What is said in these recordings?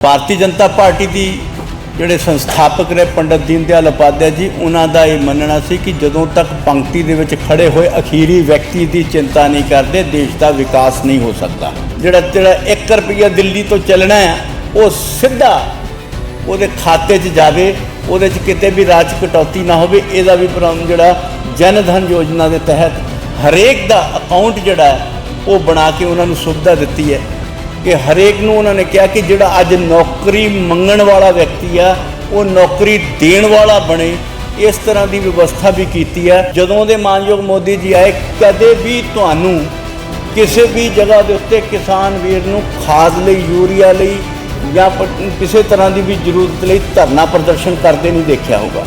Bharatiya Janata party ਦੀ ਜਿਹੜੇ ਸੰਸਥਾਪਕ ਨੇ ਪੰਡਤ ਦੀਨ ਦਿਆਲ ਉਪਾਧਿਆਏ ਜੀ, ਉਹਨਾਂ ਦਾ ਇਹ ਮੰਨਣਾ ਸੀ ਕਿ ਜਦੋਂ ਤੱਕ ਪੰਕਤੀ ਦੇ ਵਿੱਚ ਖੜੇ ਹੋਏ ਅਖੀਰੀ ਵਿਅਕਤੀ ਦੀ ਚਿੰਤਾ ਨਹੀਂ ਕਰਦੇ, ਦੇਸ਼ ਦਾ ਵਿਕਾਸ ਨਹੀਂ ਹੋ ਸਕਦਾ। ਜਿਹੜਾ ਜਿਹੜਾ 1 ਰੁਪਈਆ ਦਿੱਲੀ ਤੋਂ ਚੱਲਣਾ ਹੈ, ਉਹ ਸਿੱਧਾ ਉਹਦੇ ਖਾਤੇ 'ਚ ਜਾਵੇ, ਉਹਦੇ 'ਚ ਕਿਤੇ ਵੀ ਰਾਜ ਕਟੌਤੀ ਨਾ ਹੋਵੇ, ਇਹਦਾ ਵੀ ਪ੍ਰੋਗਰਾਮ ਜਿਹੜਾ ਜਨ ਧਨ ਯੋਜਨਾ ਦੇ ਤਹਿਤ ਹਰੇਕ ਦਾ ਅਕਾਊਂਟ ਜਿਹੜਾ ਉਹ ਬਣਾ ਕੇ ਉਹਨਾਂ ਨੂੰ ਸੁਵਿਧਾ ਦਿੱਤੀ ਹੈ। ਕਿ ਹਰੇਕ ਨੂੰ ਉਹਨਾਂ ਨੇ ਕਿਹਾ ਕਿ ਜਿਹੜਾ ਅੱਜ ਨੌਕਰੀ ਮੰਗਣ ਵਾਲਾ ਵਿਅਕਤੀ ਆ, ਉਹ ਨੌਕਰੀ ਦੇਣ ਵਾਲਾ ਬਣੇ, ਇਸ ਤਰ੍ਹਾਂ ਦੀ ਵਿਵਸਥਾ ਵੀ ਕੀਤੀ ਹੈ ਜਦੋਂ ਦੇ ਮਾਨਯੋਗ ਮੋਦੀ ਜੀ ਆਏ, ਕਦੇ ਵੀ ਤੁਹਾਨੂੰ ਕਿਸੇ ਵੀ ਜਗ੍ਹਾ ਦੇ ਉੱਤੇ ਕਿਸਾਨ ਵੀਰ ਨੂੰ ਖਾਦ ਲਈ, ਯੂਰੀਆ ਲਈ ਜਾਂ ਕਿਸੇ ਤਰ੍ਹਾਂ ਦੀ ਵੀ ਜ਼ਰੂਰਤ ਲਈ ਧਰਨਾ ਪ੍ਰਦਰਸ਼ਨ ਕਰਦੇ ਨਹੀਂ ਦੇਖਿਆ ਹੋਗਾ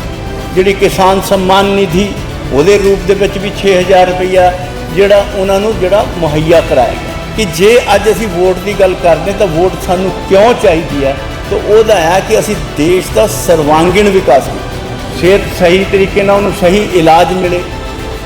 ਜਿਹੜੀ ਕਿਸਾਨ ਸਨਮਾਨ ਨਿਧੀ, ਉਹਦੇ ਰੂਪ ਦੇ ਵਿੱਚ ਵੀ 6000 ਰੁਪਈਆ ਜਿਹੜਾ ਉਹਨਾਂ ਨੂੰ ਜਿਹੜਾ ਮੁਹੱਈਆ ਕਰਾਇਆ ਗਿਆ। ਕਿ ਜੇ ਅੱਜ ਅਸੀਂ ਵੋਟ ਦੀ ਗੱਲ ਕਰਦੇ ਤਾਂ ਵੋਟ ਸਾਨੂੰ ਕਿਉਂ ਚਾਹੀਦੀ ਹੈ? ਤਾਂ ਉਹਦਾ ਹੈ ਕਿ ਅਸੀਂ ਦੇਸ਼ ਦਾ ਸਰਵਾਂਗੀਣ ਵਿਕਾਸ ਕਰੀਏ। ਸਿਹਤ ਸਹੀ ਤਰੀਕੇ ਨਾਲ ਉਹਨੂੰ ਸਹੀ ਇਲਾਜ ਮਿਲੇ।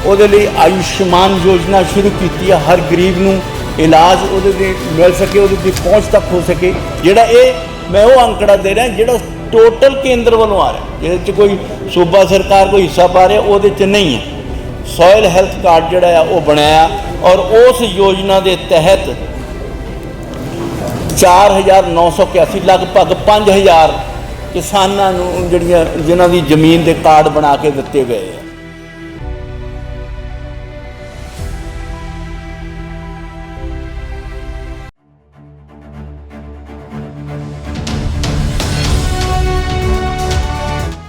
ਉਹਦੇ ਲਈ ਆਯੁਸ਼ਮਾਨ ਯੋਜਨਾ ਸ਼ੁਰੂ ਕੀਤੀ ਹੈ। ਹਰ ਗਰੀਬ ਨੂੰ ਇਲਾਜ ਉਹਦੇ ਦੇ ਮਿਲ ਸਕੇ, ਉਹਦੇ ਦੀ ਪਹੁੰਚ ਤੱਕ ਹੋ ਸਕੇ। ਜਿਹੜਾ ਇਹ, ਮੈਂ ਉਹ ਅੰਕੜਾ ਦੇ ਰਿਹਾ ਜਿਹੜਾ ਟੋਟਲ ਕੇਂਦਰ ਵੱਲੋਂ ਆ ਰਿਹਾ। ਜਿਹਦੇ 'ਚ ਕੋਈ ਸੂਬਾ ਸਰਕਾਰ ਕੋਈ ਹਿੱਸਾ ਪਾ ਰਿਹਾ, ਉਹਦੇ 'ਚ ਨਹੀਂ ਹੈ। ਸੋਇਲ ਹੈਲਥ ਕਾਰਡ ਜਿਹੜਾ ਆ, ਉਹ ਬਣਾਇਆ ਔਰ ਉਸ ਯੋਜਨਾ ਦੇ ਤਹਿਤ 4981 ਲਗਭਗ 5000 ਕਿਸਾਨਾਂ ਨੂੰ ਜਿਹੜੀਆਂ, ਜਿਨ੍ਹਾਂ ਦੀ ਜ਼ਮੀਨ ਦੇ ਕਾਰਡ ਬਣਾ ਕੇ ਦਿੱਤੇ ਗਏ ਆ।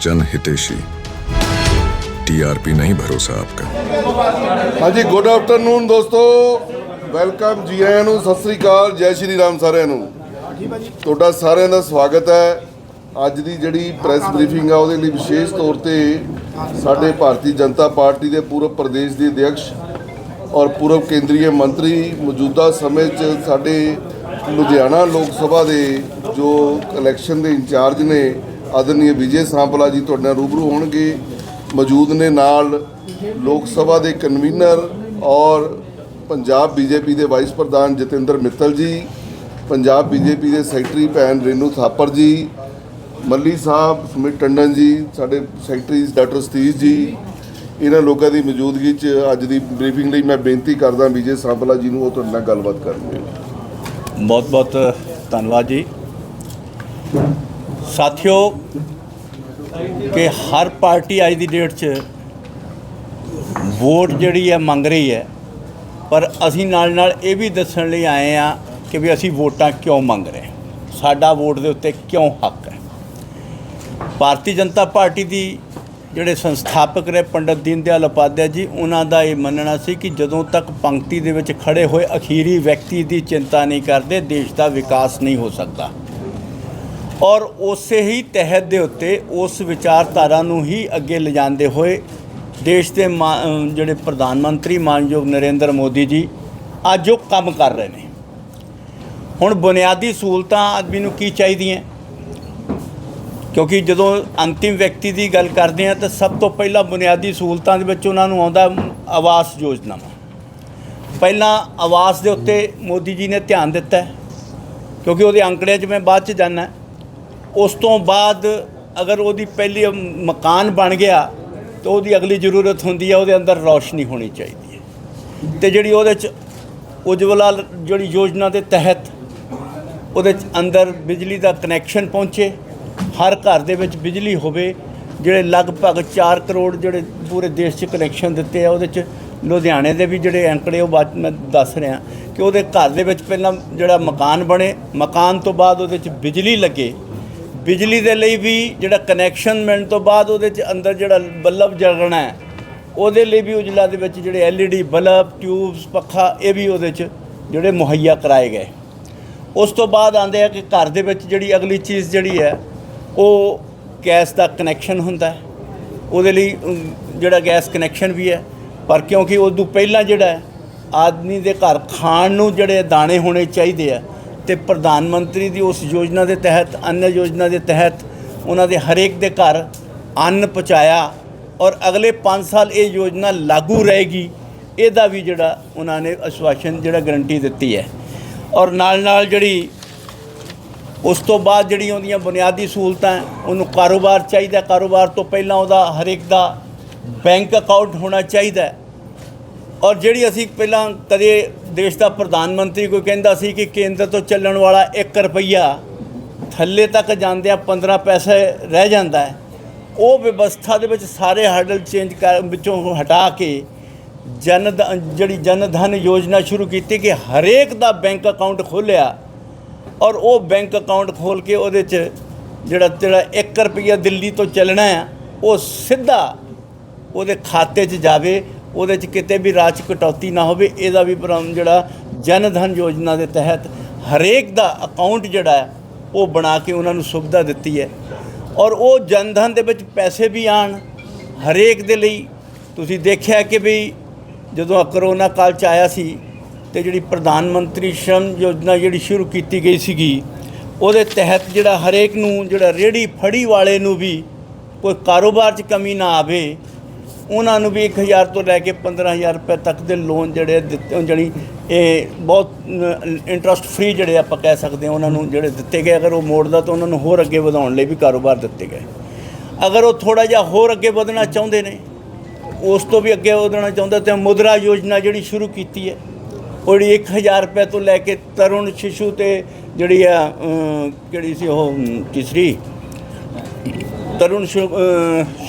ਜਨ ਹਿਤੇਸ਼ੀ। टीआरपी नहीं, भरोसा आपका। हाँ जी ਗੁੱਡ ਆਫਟਰਨੂਨ ਦੋਸਤੋ ਵੈਲਕਮ ਜੀ ਆਇਆਂ ਨੂੰ ਸਤਿ ਸ੍ਰੀ ਅਕਾਲ ਜੈ ਸ਼੍ਰੀ ਰਾਮ ਸਾਰਿਆਂ ਨੂੰ ਤੁਹਾਡਾ ਸਾਰਿਆਂ ਦਾ ਸਵਾਗਤ ਹੈ ਅੱਜ ਦੀ ਜਿਹੜੀ ਪ੍ਰੈਸ ਬਰੀਫਿੰਗ ਆ ਉਹਦੇ ਲਈ ਵਿਸ਼ੇਸ਼ ਤੌਰ ਤੇ ਸਾਡੇ ਭਾਰਤੀ ਜਨਤਾ ਪਾਰਟੀ ਦੇ ਪੂਰਬ ਪ੍ਰਦੇਸ਼ ਦੇ ਅਧਿਕਸ਼ ਔਰ ਪੂਰਬ ਕੇਂਦਰੀ ਮੰਤਰੀ ਮੌਜੂਦਾ ਸਮੇਂ 'ਚ ਸਾਡੇ ਲੁਧਿਆਣਾ ਲੋਕ ਸਭਾ ਦੇ ਜੋ ਇਲੈਕਸ਼ਨ ਦੇ ਇੰਚਾਰਜ ਨੇ ਆਦਰਨੀਏ ਵਿਜੇ ਸਾਂਪਲਾ ਜੀ ਤੁਹਾਡੇ ਨਾਲ ਰੂਬਰੂ ਹੋਣਗੇ ਮੌਜੂਦ ਨੇ ਨਾਲ ਲੋਕ ਸਭਾ ਦੇ ਕਨਵੀਨਰ ਔਰ ਪੰਜਾਬ ਬੀਜੇਪੀ ਦੇ ਵਾਈਸ ਪ੍ਰਧਾਨ ਜਤਿੰਦਰ ਮਿੱਤਲ ਜੀ, ਪੰਜਾਬ ਬੀਜੇਪੀ ਦੇ ਸੈਕਟਰੀ ਭੈਣ ਰੇਨੂ ਥਾਪਰ ਜੀ, ਮੱਲੀ ਸਾਹਿਬ, ਸੁਮਿਤ ਟੰਡਨ ਜੀ, ਸਾਡੇ ਸੈਕਟਰੀ ਡਾਕਟਰ ਸਤੀਸ਼ ਜੀ, ਇਹਨਾਂ ਲੋਕਾਂ ਦੀ ਮੌਜੂਦਗੀ 'ਚ ਅੱਜ ਦੀ ਬਰੀਫਿੰਗ ਲਈ ਮੈਂ ਬੇਨਤੀ ਕਰਦਾ ਵਿਜੇ ਸਾਂਪਲਾ ਜੀ ਨੂੰ ਉਹ ਤੁਹਾਡੇ ਨਾਲ ਗੱਲਬਾਤ ਕਰਨਗੇ। ਬਹੁਤ ਬਹੁਤ ਧੰਨਵਾਦ ਜੀ। ਸਾਥਿਓ ਕਿ ਹਰ ਪਾਰਟੀ ਅੱਜ ਦੀ ਡੇਟ 'ਚ ਵੋਟ ਜਿਹੜੀ ਹੈ ਮੰਗ ਰਹੀ ਹੈ। ਪਰ ਅਸੀਂ ਨਾਲ ਨਾਲ ਇਹ ਵੀ ਦੱਸਣ ਲਈ ਆਏ ਆ ਕਿ ਵੀ ਅਸੀਂ ਵੋਟਾਂ ਕਿਉਂ ਮੰਗ ਰਹੇ ਸਾਡਾ ਵੋਟ ਦੇ ਉੱਤੇ ਕਿਉਂ ਹੱਕ ਹੈ। ਭਾਰਤੀ ਜਨਤਾ ਪਾਰਟੀ ਦੀ ਜਿਹੜੇ ਸੰਸਥਾਪਕ ਨੇ ਪੰਡਤ ਦੀਨ ਦਿਆਲ ਉਪਾਧਿਆ ਜੀ, ਉਹਨਾਂ ਦਾ ਇਹ ਮੰਨਣਾ ਸੀ ਕਿ ਜਦੋਂ ਤੱਕ ਪੰਕਤੀ ਦੇ ਵਿੱਚ ਖੜੇ ਹੋਏ ਅਖੀਰੀ ਵਿਅਕਤੀ ਦੀ ਚਿੰਤਾ ਨਹੀਂ ਕਰਦੇ, ਦੇਸ਼ ਦਾ ਵਿਕਾਸ ਨਹੀਂ ਹੋ ਸਕਦਾ। ਔਰ ਉਸੇ ਹੀ ਤਹਿਤ ਦੇ ਉੱਤੇ ਉਸ ਵਿਚਾਰਧਾਰਾ ਨੂੰ ਹੀ ਅੱਗੇ ਲਿਜਾਂਦੇ ਹੋਏ ਦੇਸ਼ ਦੇ ਮਾ- ਜਿਹੜੇ ਪ੍ਰਧਾਨ ਮੰਤਰੀ ਮਾਨਯੋਗ ਨਰਿੰਦਰ ਮੋਦੀ ਜੀ ਅੱਜ ਉਹ ਕੰਮ ਕਰ ਰਹੇ ਨੇ। ਹੁਣ ਬੁਨਿਆਦੀ ਸਹੂਲਤਾਂ ਆਦਮੀ ਨੂੰ ਕੀ ਚਾਹੀਦੀਆਂ? ਕਿਉਂਕਿ ਜਦੋਂ ਅੰਤਿਮ ਵਿਅਕਤੀ ਦੀ ਗੱਲ ਕਰਦੇ ਆ ਤਾਂ ਸਭ ਤੋਂ ਪਹਿਲਾਂ ਬੁਨਿਆਦੀ ਸਹੂਲਤਾਂ ਦੇ ਵਿੱਚ ਉਹਨਾਂ ਨੂੰ ਆਉਂਦਾ ਆਵਾਸ ਯੋਜਨਾ ਪਹਿਲਾਂ ਆਵਾਸ ਦੇ ਉੱਤੇ ਮੋਦੀ ਜੀ ਨੇ ਧਿਆਨ ਦਿੱਤਾ ਕਿਉਂਕਿ ਉਹਦੇ ਅੰਕੜਿਆਂ 'ਚ ਮੈਂ ਬਾਅਦ 'ਚ ਜਾਣਾ ਉਸ ਤੋਂ ਬਾਅਦ ਅਗਰ ਉਹਦੀ ਪਹਿਲੀ ਮਕਾਨ ਬਣ ਗਿਆ, ਤਾਂ ਉਹਦੀ ਅਗਲੀ ਜ਼ਰੂਰਤ ਹੁੰਦੀ ਹੈ, ਉਹਦੇ ਅੰਦਰ ਰੌਸ਼ਨੀ ਹੋਣੀ ਚਾਹੀਦੀ ਹੈ। ਤੇ ਜਿਹੜੀ ਉਹਦੇ 'ਚ ਉਜਵਲਾ ਜਿਹੜੀ ਯੋਜਨਾ ਦੇ ਤਹਿਤ ਉਹਦੇ 'ਚ ਅੰਦਰ ਬਿਜਲੀ ਦਾ ਕਨੈਕਸ਼ਨ ਪਹੁੰਚੇ, ਹਰ ਘਰ ਦੇ ਵਿੱਚ ਬਿਜਲੀ ਹੋਵੇ, ਜਿਹੜੇ ਲਗਭਗ 4 ਕਰੋੜ ਜਿਹੜੇ ਪੂਰੇ ਦੇਸ਼ 'ਚ ਕਨੈਕਸ਼ਨ ਦਿੱਤੇ ਆ, ਉਹਦੇ 'ਚ ਲੁਧਿਆਣੇ ਦੇ ਵੀ ਜਿਹੜੇ ਅੰਕੜੇ ਉਹ ਬਾਅਦ ਮੈਂ ਦੱਸ ਰਿਹਾ ਕਿ ਉਹਦੇ ਘਰ ਦੇ ਵਿੱਚ ਪਹਿਲਾਂ ਜਿਹੜਾ ਮਕਾਨ ਬਣੇ, ਮਕਾਨ ਤੋਂ ਬਾਅਦ ਉਹਦੇ 'ਚ ਬਿਜਲੀ ਲੱਗੇ ਬਿਜਲੀ ਦੇ ਲਈ ਵੀ ਜਿਹੜਾ ਕਨੈਕਸ਼ਨ ਮਿਲਣ ਤੋਂ ਬਾਅਦ ਉਹਦੇ 'ਚ ਅੰਦਰ ਜਿਹੜਾ ਬੱਲਬ ਜਗਣਾ ਹੈ, ਉਹਦੇ ਲਈ ਵੀ ਉਜਲਾ ਦੇ ਵਿੱਚ ਜਿਹੜੇ ਐਲਈਡੀ ਬਲਬ ਟਿਊਬਸ ਪੱਖਾ, ਇਹ ਵੀ ਉਹਦੇ 'ਚ ਜਿਹੜੇ ਮੁਹੱਈਆ ਕਰਾਏ ਗਏ। ਉਸ ਤੋਂ ਬਾਅਦ ਆਂਦੇ ਆ ਕਿ ਘਰ ਦੇ ਵਿੱਚ ਜਿਹੜੀ ਅਗਲੀ ਚੀਜ਼ ਜਿਹੜੀ ਹੈ, ਉਹ ਗੈਸ ਦਾ ਕਨੈਕਸ਼ਨ ਹੁੰਦਾ ਹੈ। ਉਹਦੇ ਲਈ ਜਿਹੜਾ ਗੈਸ ਕਨੈਕਸ਼ਨ ਵੀ ਹੈ। ਪਰ ਕਿਉਂਕਿ ਉਸ ਤੋਂ ਪਹਿਲਾਂ ਜਿਹੜਾ ਆਦਮੀ ਦੇ ਘਰ ਖਾਣ ਨੂੰ ਜਿਹੜੇ ਦਾਣੇ ਹੋਣੇ ਚਾਹੀਦੇ ਆ ਤੇ ਪ੍ਰਧਾਨ ਮੰਤਰੀ ਦੀ ਉਸ ਯੋਜਨਾ ਦੇ ਤਹਿਤ ਅੰਨ ਯੋਜਨਾ ਦੇ ਤਹਿਤ ਉਹਨਾਂ ਦੇ ਹਰੇਕ ਦੇ ਘਰ ਅੰਨ ਪਹੁੰਚਾਇਆ ਔਰ ਅਗਲੇ 5 ਸਾਲ ਇਹ ਯੋਜਨਾ ਲਾਗੂ ਰਹੇਗੀ, ਇਹਦਾ ਵੀ ਜਿਹੜਾ ਉਹਨਾਂ ਨੇ ਅਸ਼ਵਾਸਨ ਜਿਹੜਾ ਗਰੰਟੀ ਦਿੱਤੀ ਹੈ। ਔਰ ਨਾਲ ਨਾਲ ਜਿਹੜੀ ਉਸ ਤੋਂ ਬਾਅਦ ਜਿਹੜੀ ਉਹਦੀਆਂ ਬੁਨਿਆਦੀ ਸਹੂਲਤਾਂ, ਉਹਨੂੰ ਕਾਰੋਬਾਰ ਚਾਹੀਦਾ, ਕਾਰੋਬਾਰ ਤੋਂ ਪਹਿਲਾਂ ਉਹਦਾ ਹਰੇਕ ਦਾ ਬੈਂਕ ਅਕਾਊਂਟ ਹੋਣਾ ਚਾਹੀਦਾ ਔਰ ਜਿਹੜੀ ਅਸੀਂ ਪਹਿਲਾਂ ਕਦੇ ਦੇਸ਼ ਦਾ ਪ੍ਰਧਾਨ ਮੰਤਰੀ ਕੋਈ ਕਹਿੰਦਾ ਸੀ ਕਿ ਕੇਂਦਰ ਤੋਂ ਚੱਲਣ ਵਾਲਾ 1 ਰੁਪਈਆ ਥੱਲੇ ਤੱਕ ਜਾਂਦਿਆਂ 15 ਪੈਸੇ ਰਹਿ ਜਾਂਦਾ ਹੈ, ਉਹ ਵਿਵਸਥਾ ਦੇ ਵਿੱਚ ਸਾਰੇ ਹਰਡਲ ਚੇਂਜ ਕਰ ਵਿੱਚੋਂ ਹਟਾ ਕੇ ਜਨ ਜਿਹੜੀ ਜਨ ਧਨ ਯੋਜਨਾ ਸ਼ੁਰੂ ਕੀਤੀ ਕਿ ਹਰੇਕ ਦਾ ਬੈਂਕ ਅਕਾਊਂਟ ਖੋਲ੍ਹਿਆ ਔਰ ਉਹ ਬੈਂਕ ਅਕਾਊਂਟ ਖੋਲ ਕੇ ਉਹਦੇ 'ਚ ਜਿਹੜਾ ਜਿਹੜਾ 1 ਰੁਪਈਆ ਦਿੱਲੀ ਤੋਂ ਚੱਲਣਾ ਆ ਉਹ ਸਿੱਧਾ ਉਹਦੇ ਖਾਤੇ 'ਚ ਜਾਵੇ ਉਹਦੇ 'ਚ ਕਿਤੇ ਵੀ ਰਾਜ 'ਚ ਕਟੌਤੀ ਨਾ ਹੋਵੇ, ਇਹਦਾ ਵੀ ਪ੍ਰੋਗਰਾਮ ਜਿਹੜਾ ਜਨ ਧਨ ਯੋਜਨਾ ਦੇ ਤਹਿਤ ਹਰੇਕ ਦਾ ਅਕਾਊਂਟ ਜਿਹੜਾ ਉਹ ਬਣਾ ਕੇ ਉਹਨਾਂ ਨੂੰ ਸੁਵਿਧਾ ਦਿੱਤੀ ਹੈ। ਔਰ ਉਹ ਜਨ ਧਨ ਦੇ ਵਿੱਚ ਪੈਸੇ ਵੀ ਆਣ ਹਰੇਕ ਦੇ ਲਈ। ਤੁਸੀਂ ਦੇਖਿਆ ਕਿ ਵੀ ਜਦੋਂ ਕਰੋਨਾ ਕਾਲ ਚ ਆਇਆ ਸੀ, ਤੇ ਜਿਹੜੀ ਪ੍ਰਧਾਨ ਮੰਤਰੀ ਸ਼ਰਮ ਯੋਜਨਾ ਜਿਹੜੀ ਸ਼ੁਰੂ ਕੀਤੀ ਗਈ ਸੀਗੀ, ਉਹਦੇ ਤਹਿਤ ਜਿਹੜਾ ਹਰੇਕ ਨੂੰ ਜਿਹੜਾ ਰੇੜੀ ਫੜੀ ਵਾਲੇ ਨੂੰ ਵੀ ਕੋਈ ਕਾਰੋਬਾਰ 'ਚ ਕਮੀ ਨਾ ਆਵੇ ਉਹਨਾਂ ਨੂੰ ਵੀ 1000 ਤੋਂ ਲੈ ਕੇ 15000 ਰੁਪਏ ਤੱਕ ਦੇ ਲੋਨ ਜਿਹੜੇ ਆ ਦਿੱਤੇ ਜਿਹੜੀ ਇਹ ਬਹੁਤ ਇੰਟਰਸਟ ਫ੍ਰੀ ਜਿਹੜੇ ਆਪਾਂ ਕਹਿ ਸਕਦੇ ਹਾਂ ਉਹਨਾਂ ਨੂੰ ਜਿਹੜੇ ਦਿੱਤੇ ਗਏ। ਅਗਰ ਉਹ ਮੋੜਦਾ ਤਾਂ ਉਹਨਾਂ ਨੂੰ ਹੋਰ ਅੱਗੇ ਵਧਾਉਣ ਲਈ ਵੀ ਕਾਰੋਬਾਰ ਦਿੱਤੇ ਗਏ। ਅਗਰ ਉਹ ਥੋੜਾ ਜਿਹਾ ਹੋਰ ਅੱਗੇ ਵਧਣਾ ਚਾਹੁੰਦੇ ਨੇ ਉਸ ਤੋਂ ਵੀ ਅੱਗੇ ਵਧਣਾ ਚਾਹੁੰਦਾ ਤੇ ਮੁਦਰਾ ਯੋਜਨਾ ਜਿਹੜੀ ਸ਼ੁਰੂ ਕੀਤੀ ਹੈ ਉਹ ਜਿਹੜੀ 1000 ਰੁਪਏ ਤੋਂ ਲੈ ਕੇ ਤਰੁਣ ਸ਼ਿਸ਼ੂ ਤੇ ਜਿਹੜੀ ਆ ਕਿਹੜੀ ਸੀ ਉਹ ਅਮ, ਤੀਸਰੀ ਤਰੁਣ ਸ਼ਿ-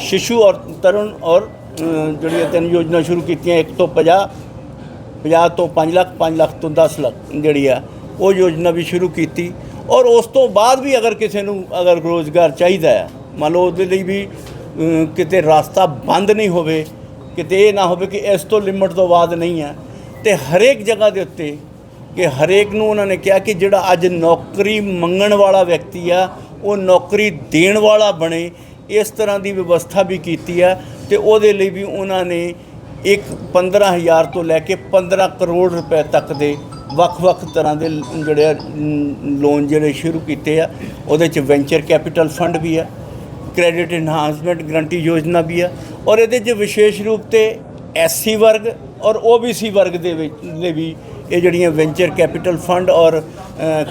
ਸ਼ਿਸ਼ੂ ਔਰ ਤਰੁਣ ਔਰ ਜਿਹੜੀਆਂ ਤਿੰਨ ਯੋਜਨਾ ਸ਼ੁਰੂ ਕੀਤੀਆਂ, ਇੱਕ ਤੋਂ 50 50 ਤੋਂ 5 ਲੱਖ 5 ਲੱਖ ਤੋਂ 10 ਲੱਖ ਜਿਹੜੀ ਆ, ਉਹ ਯੋਜਨਾ ਵੀ ਸ਼ੁਰੂ ਕੀਤੀ। ਔਰ ਉਸ ਤੋਂ ਬਾਅਦ ਵੀ ਅਗਰ ਕਿਸੇ ਨੂੰ ਅਗਰ ਰੋਜ਼ਗਾਰ ਚਾਹੀਦਾ ਹੈ, ਮੰਨ ਲਓ ਉਹਦੇ ਲਈ ਵੀ ਕਿਤੇ ਰਸਤਾ ਬੰਦ ਨਹੀਂ ਹੋਵੇ, ਕਿਤੇ ਇਹ ਨਾ ਹੋਵੇ ਕਿ ਇਸ ਤੋਂ ਲਿਮਟ ਤੋਂ ਬਾਅਦ ਨਹੀਂ ਹੈ, ਤੇ ਹਰੇਕ ਜਗ੍ਹਾ ਦੇ ਉੱਤੇ ਕਿ ਹਰੇਕ ਨੂੰ ਉਹਨਾਂ ਨੇ ਕਿਹਾ ਕਿ ਜਿਹੜਾ ਅੱਜ ਨੌਕਰੀ ਮੰਗਣ ਵਾਲਾ ਵਿਅਕਤੀ ਆ, ਉਹ ਨੌਕਰੀ ਦੇਣ ਵਾਲਾ ਬਣੇ, ਇਸ ਤਰ੍ਹਾਂ ਦੀ ਵਿਵਸਥਾ ਵੀ ਕੀਤੀ ਆ। ਤੇ ਉਹਦੇ ਲਈ ਵੀ ਉਹਨਾਂ ਨੇ ਇੱਕ 15000 ਤੋਂ ਲੈ ਕੇ 15 ਕਰੋੜ ਰੁਪਏ ਤੱਕ ਦੇ ਵੱਖ-ਵੱਖ ਤਰ੍ਹਾਂ ਦੇ ਜਿਹੜੇ ਆ, ਲੋਨ ਜਿਹੜੇ ਸ਼ੁਰੂ ਕੀਤੇ ਆ ਉਹਦੇ ਚ ਵੈਂਚਰ ਕੈਪੀਟਲ ਫੰਡ ਵੀ ਆ ਕ੍ਰੈਡਿਟ ਇਨਹਾਂਸਮੈਂਟ ਗਰੰਟੀ ਯੋਜਨਾ ਵੀ ਆ ਔਰ ਇਹਦੇ 'ਚ ਵਿਸ਼ੇਸ਼ ਰੂਪ ਤੇ ਐਸਸੀ ਵਰਗ ਔਰ ਓਬੀਸੀ ਵਰਗ ਦੇ ਵਿੱਚ ਲਈ ਵੀ ਇਹ ਜਿਹੜੀਆਂ ਵੈਂਚਰ ਕੈਪੀਟਲ ਫੰਡ ਔਰ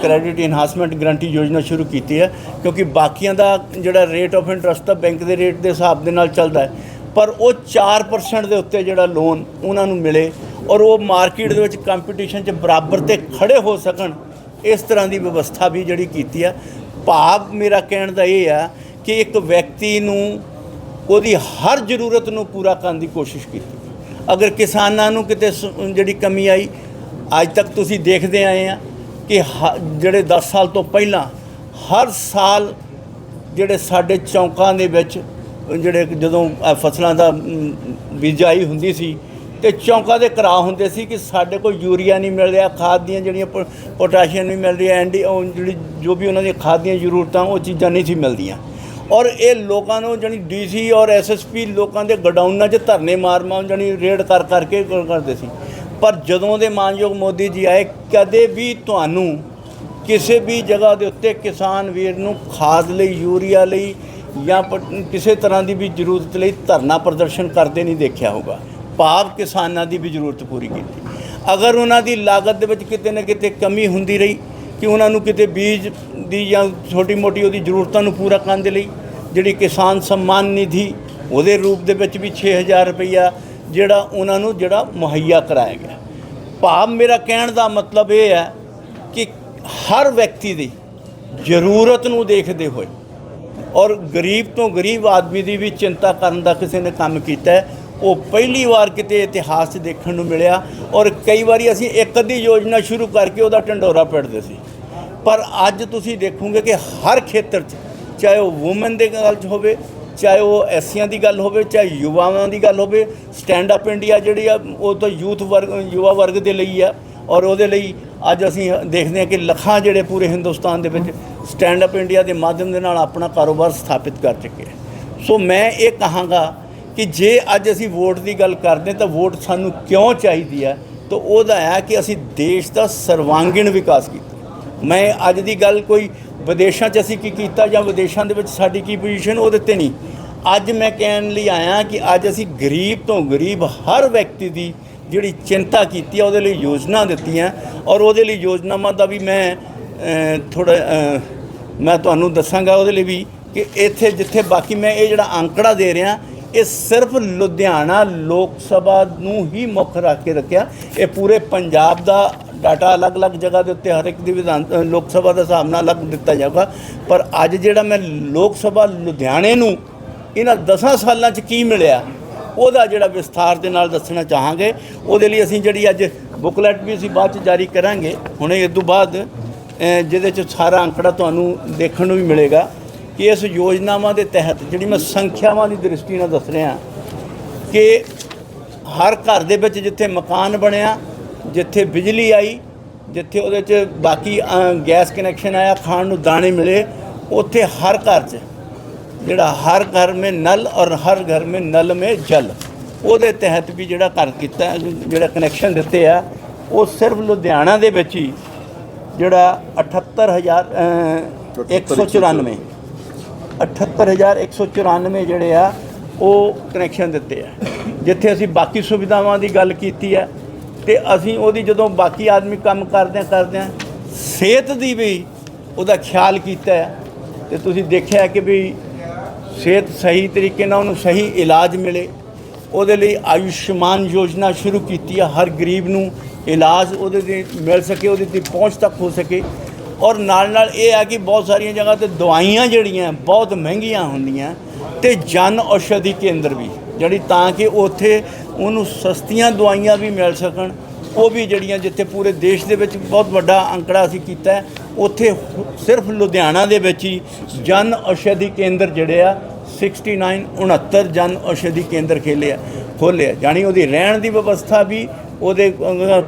ਕ੍ਰੈਡਿਟ ਇਨਹਾਂਸਮੈਂਟ ਗਰੰਟੀ ਯੋਜਨਾ ਸ਼ੁਰੂ ਕੀਤੀ ਹੈ ਕਿਉਂਕਿ ਬਾਕੀਆਂ ਦਾ ਜਿਹੜਾ ਰੇਟ ਆਫ ਇੰਟਰਸਟ ਤਾਂ ਬੈਂਕ ਦੇ ਰੇਟ ਦੇ ਹਿਸਾਬ ਦੇ ਨਾਲ ਚੱਲਦਾ ਹੈ। ਪਰ ਉਹ 4% ਦੇ ਉੱਤੇ ਜਿਹੜਾ ਲੋਨ ਉਹਨਾਂ ਨੂੰ ਮਿਲੇ ਔਰ ਉਹ ਮਾਰਕੀਟ ਦੇ ਵਿੱਚ ਕੰਪੀਟੀਸ਼ਨ 'ਚ ਬਰਾਬਰ ਤੇ ਖੜੇ ਹੋ ਸਕਣ, ਇਸ ਤਰ੍ਹਾਂ ਦੀ ਵਿਵਸਥਾ ਵੀ ਜਿਹੜੀ ਕੀਤੀ ਆ। ਭਾਵ ਮੇਰਾ ਕਹਿਣ ਦਾ ਇਹ ਆ ਕਿ ਇੱਕ ਵਿਅਕਤੀ ਨੂੰ ਉਹਦੀ ਹਰ ਜ਼ਰੂਰਤ ਨੂੰ ਪੂਰਾ ਕਰਨ ਦੀ ਕੋਸ਼ਿਸ਼ ਕੀਤੀ। ਅਗਰ ਕਿਸਾਨਾਂ ਨੂੰ ਕਿਤੇ ਸ- ਜਿਹੜੀ ਕਮੀ ਆਈ, ਅੱਜ ਤੱਕ ਤੁਸੀਂ ਦੇਖਦੇ ਆਏ ਆ ਕਿ ਹ- ਜਿਹੜੇ 10 ਸਾਲ ਤੋਂ ਪਹਿਲਾਂ ਹਰ ਸਾਲ ਜਿਹੜੇ ਸਾਡੇ ਚੌਂਕਾਂ ਦੇ ਵਿੱਚ ਜਿਹੜੇ ਜਦੋਂ ਫਸਲਾਂ ਦਾ ਬੀਜਾਈ ਹੁੰਦੀ ਸੀ ਤੇ ਚੌਂਕਾਂ ਦੇ ਕਰਾ ਹੁੰਦੇ ਸੀ ਕਿ ਸਾਡੇ ਕੋਲ ਯੂਰੀਆ ਨਹੀਂ ਮਿਲ ਰਿਹਾ, ਖਾਦ ਦੀਆਂ ਜਿਹੜੀਆਂ ਪੋ- ਪੋਟਾਸ਼ੀਅਮ ਨਹੀਂ ਮਿਲ ਰਿਹਾ ਐਂਡੀ ਜਿਹੜੀ ਜੋ ਵੀ ਉਹਨਾਂ ਦੀਆਂ ਖਾਦ ਦੀਆਂ ਜ਼ਰੂਰਤਾਂ, ਉਹ ਚੀਜ਼ਾਂ ਨਹੀਂ ਸੀ ਮਿਲਦੀਆਂ। ਔਰ ਇਹ ਲੋਕਾਂ ਨੂੰ ਜਾਣੀ ਡੀਸੀ ਔਰ ਐਸਐਸਪੀ ਲੋਕਾਂ ਦੇ ਗਡਾਊਨਾਂ 'ਚ ਧਰਨੇ ਮਾਰ ਮਾਰ, ਜਾਣੀ ਰੇਡ ਕਰ, ਕਰਕੇ ਕਰਦੇ ਸੀ। ਪਰ ਜਦੋਂ ਦੇ ਮਾਨਯੋਗ ਮੋਦੀ ਜੀ ਆਏ, ਕਦੇ ਵੀ ਤੁਹਾਨੂੰ ਕਿਸੇ ਵੀ ਜਗ੍ਹਾ ਦੇ ਉੱਤੇ ਕਿਸਾਨ ਵੀਰ ਨੂੰ ਖਾਦ ਲਈ, ਯੂਰੀਆ ਲਈ ਜਾਂ ਪ- ਕਿਸੇ ਤਰ੍ਹਾਂ ਦੀ ਵੀ ਜ਼ਰੂਰਤ ਲਈ ਧਰਨਾ ਪ੍ਰਦਰਸ਼ਨ ਕਰਦੇ ਨਹੀਂ ਦੇਖਿਆ ਹੋਗਾ ਭਾਵ ਕਿਸਾਨਾਂ ਦੀ ਵੀ ਜ਼ਰੂਰਤ ਪੂਰੀ ਕੀਤੀ। ਅਗਰ ਉਹਨਾਂ ਦੀ ਲਾਗਤ ਦੇ ਵਿੱਚ ਕਿਤੇ ਨਾ ਕਿਤੇ ਕਮੀ ਹੁੰਦੀ ਰਹੀ ਕਿ ਉਹਨਾਂ ਨੂੰ ਕਿਤੇ ਬੀਜ ਦੀ ਜਾਂ ਛੋਟੀ ਮੋਟੀ ਉਹਦੀ ਜ਼ਰੂਰਤਾਂ ਨੂੰ ਪੂਰਾ ਕਰਨ ਦੇ ਲਈ ਜਿਹੜੀ ਕਿਸਾਨ ਸਨਮਾਨ ਨਿਧੀ ਉਹਦੇ ਰੂਪ ਦੇ ਵਿੱਚ ਵੀ 6000 ਰੁਪਈਆ ਜਿਹੜਾ ਉਹਨਾਂ ਨੂੰ ਜਿਹੜਾ ਮੁਹੱਈਆ ਕਰਾਇਆ ਗਿਆ। ਭਾਵ ਮੇਰਾ ਕਹਿਣ ਦਾ ਮਤਲਬ ਇਹ ਹੈ ਕਿ ਹਰ ਵਿਅਕਤੀ ਦੀ ਜ਼ਰੂਰਤ ਨੂੰ ਦੇਖਦੇ ਹੋਏ ਔਰ ਗਰੀਬ ਤੋਂ ਗਰੀਬ ਆਦਮੀ ਦੀ ਵੀ ਚਿੰਤਾ ਕਰਨ ਦਾ ਕਿਸੇ ਨੇ ਕੰਮ ਕੀਤਾ ਉਹ ਪਹਿਲੀ ਵਾਰ ਕਿਤੇ ਇਤਿਹਾਸ 'ਚ ਦੇਖਣ ਨੂੰ ਮਿਲਿਆ ਔਰ ਕਈ ਵਾਰੀ ਅਸੀਂ ਇੱਕ ਅੱਧੀ ਯੋਜਨਾ ਸ਼ੁਰੂ ਕਰਕੇ ਉਹਦਾ ਢੰਡੋਰਾ ਪਿੜਦੇ ਸੀ। ਪਰ ਅੱਜ ਤੁਸੀਂ ਦੇਖੋਗੇ ਕਿ ਹਰ ਖੇਤਰ 'ਚ, ਚਾਹੇ ਉਹ ਔਮਨ ਦੇ ਗੱਲ 'ਚ ਹੋਵੇ, ਚਾਹੇ ਉਹ ਐਸੀਆਂ ਦੀ ਗੱਲ ਹੋਵੇ, ਚਾਹੇ ਯੁਵਾਵਾਂ ਦੀ ਗੱਲ ਹੋਵੇ ਸਟੈਂਡ ਅਪ ਇੰਡੀਆ ਜਿਹੜੀ ਆ, ਉਹ ਤਾਂ ਯੂਥ ਵਰਗ, ਯੁਵਾ ਵਰਗ ਦੇ ਲਈ ਆ ਔਰ ਉਹਦੇ ਲਈ ਅੱਜ ਅਸੀਂ ਦੇਖਦੇ ਹਾਂ ਕਿ ਲੱਖਾਂ ਜਿਹੜੇ ਪੂਰੇ ਹਿੰਦੁਸਤਾਨ ਦੇ ਵਿੱਚ ਸਟੈਂਡ ਅਪ ਇੰਡੀਆ ਦੇ ਮਾਧਿਅਮ ਦੇ ਨਾਲ ਆਪਣਾ ਕਾਰੋਬਾਰ ਸਥਾਪਿਤ ਕਰ ਚੁੱਕੇ ਸੋ ਮੈਂ ਇਹ ਕਹਾਂਗਾ ਕਿ ਜੇ ਅੱਜ ਅਸੀਂ ਵੋਟ ਦੀ ਗੱਲ ਕਰਦੇ ਤਾਂ ਵੋਟ ਸਾਨੂੰ ਕਿਉਂ ਚਾਹੀਦੀ ਹੈ ਤਾਂ ਉਹਦਾ ਹੈ ਕਿ ਅਸੀਂ ਦੇਸ਼ ਦਾ ਸਰਵਾਂਗੀਣ ਵਿਕਾਸ ਕੀਤਾ। ਮੈਂ ਅੱਜ ਦੀ ਗੱਲ ਕੋਈ ਵਿਦੇਸ਼ਾਂ 'ਚ ਅਸੀਂ ਕੀ ਕੀਤਾ ਜਾਂ ਵਿਦੇਸ਼ਾਂ ਦੇ ਵਿੱਚ ਸਾਡੀ ਕੀ ਪੋਜੀਸ਼ਨ ਉਹਦੇ ਤੇ ਨਹੀਂ। ਅੱਜ ਮੈਂ ਕਹਿਣ ਲਈ ਆਇਆ ਕਿ ਅੱਜ ਅਸੀਂ ਗਰੀਬ ਤੋਂ ਗਰੀਬ ਹਰ ਵਿਅਕਤੀ ਦੀ ਜਿਹੜੀ ਚਿੰਤਾ ਕੀਤੀ ਆ, ਉਹਦੇ ਲਈ ਯੋਜਨਾ ਦਿੱਤੀਆਂ। ਔਰ ਉਹਦੇ ਲਈ ਯੋਜਨਾਵਾਂ ਦਾ ਵੀ ਮੈਂ ਥੋੜਾ ਮੈਂ ਤੁਹਾਨੂੰ ਦੱਸਾਂਗਾ ਉਹਦੇ ਲਈ ਵੀ ਕਿ ਇੱਥੇ ਜਿੱਥੇ ਬਾਕੀ ਮੈਂ ਇਹ ਜਿਹੜਾ ਅੰਕੜਾ ਦੇ ਰਿਹਾ, ਇਹ ਸਿਰਫ ਲੁਧਿਆਣਾ ਲੋਕ ਸਭਾ ਨੂੰ ਹੀ ਮੁੱਖ ਰੱਖ ਕੇ ਰੱਖਿਆ। ਇਹ ਪੂਰੇ ਪੰਜਾਬ ਦਾ ਡਾਟਾ ਅਲੱਗ-ਅਲੱਗ ਜਗ੍ਹਾ ਦੇ ਉੱਤੇ ਹਰ ਇੱਕ ਦੀ ਵਿਧਾਨ ਲੋਕ ਸਭਾ ਦਾ ਹਿਸਾਬ ਨਾਲ ਅਲੱਗ ਦਿੱਤਾ ਜਾਊਗਾ। ਪਰ ਅੱਜ ਜਿਹੜਾ ਮੈਂ ਲੋਕ ਸਭਾ ਲੁਧਿਆਣੇ ਨੂੰ ਇਹਨਾਂ 10 ਸਾਲਾਂ 'ਚ ਕੀ ਮਿਲਿਆ, ਉਹਦਾ ਜਿਹੜਾ ਵਿਸਥਾਰ ਦੇ ਨਾਲ ਦੱਸਣਾ ਚਾਹਾਂਗੇ। ਉਹਦੇ ਲਈ ਅਸੀਂ ਜਿਹੜੀ ਅੱਜ ਬੁਕਲੈਟ ਵੀ ਅਸੀਂ ਬਾਅਦ 'ਚ ਜਾਰੀ ਕਰਾਂਗੇ। ਹੁਣੇ ਇਸ ਤੋਂ ਬਾਅਦ ਜਿਹਦੇ 'ਚ ਸਾਰਾ ਅੰਕੜਾ ਤੁਹਾਨੂੰ ਦੇਖਣ ਨੂੰ ਵੀ ਮਿਲੇਗਾ ਕਿ ਇਸ ਯੋਜਨਾਵਾਂ ਦੇ ਤਹਿਤ ਜਿਹੜੀ ਮੈਂ ਸੰਖਿਆਵਾਂ ਦੀ ਦ੍ਰਿਸ਼ਟੀ ਨਾਲ ਦੱਸ ਰਿਹਾ, ਕਿ ਹਰ ਘਰ ਦੇ ਵਿੱਚ ਜਿੱਥੇ ਮਕਾਨ ਬਣਿਆ, ਜਿੱਥੇ ਬਿਜਲੀ ਆਈ, ਜਿੱਥੇ ਉਹਦੇ 'ਚ ਬਾਕੀ ਗੈਸ ਕਨੈਕਸ਼ਨ ਆਇਆ, ਖਾਣ ਨੂੰ ਦਾਣੇ ਮਿਲੇ, ਉੱਥੇ ਹਰ ਘਰ 'ਚ, ਜਿਹੜਾ ਹਰ ਘਰ ਮੇ ਨਲ ਔਰ ਹਰ ਘਰ ਮੇ ਨਲ ਮੇ ਜਲ, ਉਹਦੇ ਤਹਿਤ ਵੀ ਜਿਹੜਾ ਕਰ ਕੀਤਾ, ਜਿਹੜਾ ਕਨੈਕਸ਼ਨ ਦਿੱਤੇ ਆ, ਉਹ ਸਿਰਫ ਲੁਧਿਆਣਾ ਦੇ ਵਿੱਚ ਹੀ ਜਿਹੜਾ 78000 ਅ, 194 78194 ਜਿਹੜੇ ਆ ਉਹ ਕਨੈਕਸ਼ਨ ਦਿੱਤੇ ਆ। ਜਿੱਥੇ ਅਸੀਂ ਬਾਕੀ ਸੁਵਿਧਾਵਾਂ ਦੀ ਗੱਲ ਕੀਤੀ ਹੈ ਤੇ ਅਸੀਂ ਉਹਦੀ ਜਦੋਂ ਬਾਕੀ ਆਦਮੀ ਕੰਮ ਕਰਦੇ ਆ ਕਰਦੇ ਆ ਸਿਹਤ ਦੀ ਵੀ ਉਹਦਾ ਖਿਆਲ ਕੀਤਾ ਹੈ ਤੇ ਤੁਸੀਂ ਦੇਖਿਆ ਕਿ ਵੀ ਸਿਹਤ ਸਹੀ ਤਰੀਕੇ ਨਾਲ ਉਹਨੂੰ ਸਹੀ ਇਲਾਜ ਮਿਲੇ। ਉਹਦੇ ਲਈ ਆਯੁਸ਼ਮਾਨ ਯੋਜਨਾ ਸ਼ੁਰੂ ਕੀਤੀ ਆ, ਹਰ ਗਰੀਬ ਨੂੰ ਇਲਾਜ ਉਹਦੇ ਦੇ ਮਿਲ ਸਕੇ, ਉਹਦੇ ਤੇ ਪਹੁੰਚ ਤੱਕ ਹੋ ਸਕੇ। ਔਰ ਨਾਲ ਨਾਲ ਇਹ ਆ ਕਿ ਬਹੁਤ ਸਾਰੀਆਂ ਜਗ੍ਹਾ ਤੇ ਦਵਾਈਆਂ ਜਿਹੜੀਆਂ ਬਹੁਤ ਮਹਿੰਗੀਆਂ ਹੁੰਦੀਆਂ ਤੇ ਜਨ ਔਸ਼ਧੀ ਕੇਂਦਰ ਵੀ, ਜਿਹੜੀ ਤਾਂ ਕਿ ਉੱਥੇ ਉਹਨੂੰ ਸਸਤੀਆਂ ਦਵਾਈਆਂ ਵੀ ਮਿਲ ਸਕਣ। ਉਹ ਵੀ ਜਿਹੜੀਆਂ ਜਿੱਥੇ ਪੂਰੇ ਦੇਸ਼ ਦੇ ਵਿੱਚ ਬਹੁਤ ਵੱਡਾ ਅੰਕੜਾ ਅਸੀਂ ਕੀਤਾ ਉੱਥੇ ਸਿਰਫ ਲੁਧਿਆਣਾ ਦੇ ਵਿੱਚ ਹੀ ਜਨ ਔਸ਼ਧੀ ਕੇਂਦਰ ਜਿਹੜੇ ਆ 69 69 ਜਨ ਔਸ਼ਧੀ ਕੇਂਦਰ ਖੇਲਿਆ ਆ, ਖੋਲ੍ਹੇ ਆ। ਜਾਣੀ ਉਹਦੀ ਰਹਿਣ ਦੀ ਵਿਵਸਥਾ ਵੀ, ਉਹਦੇ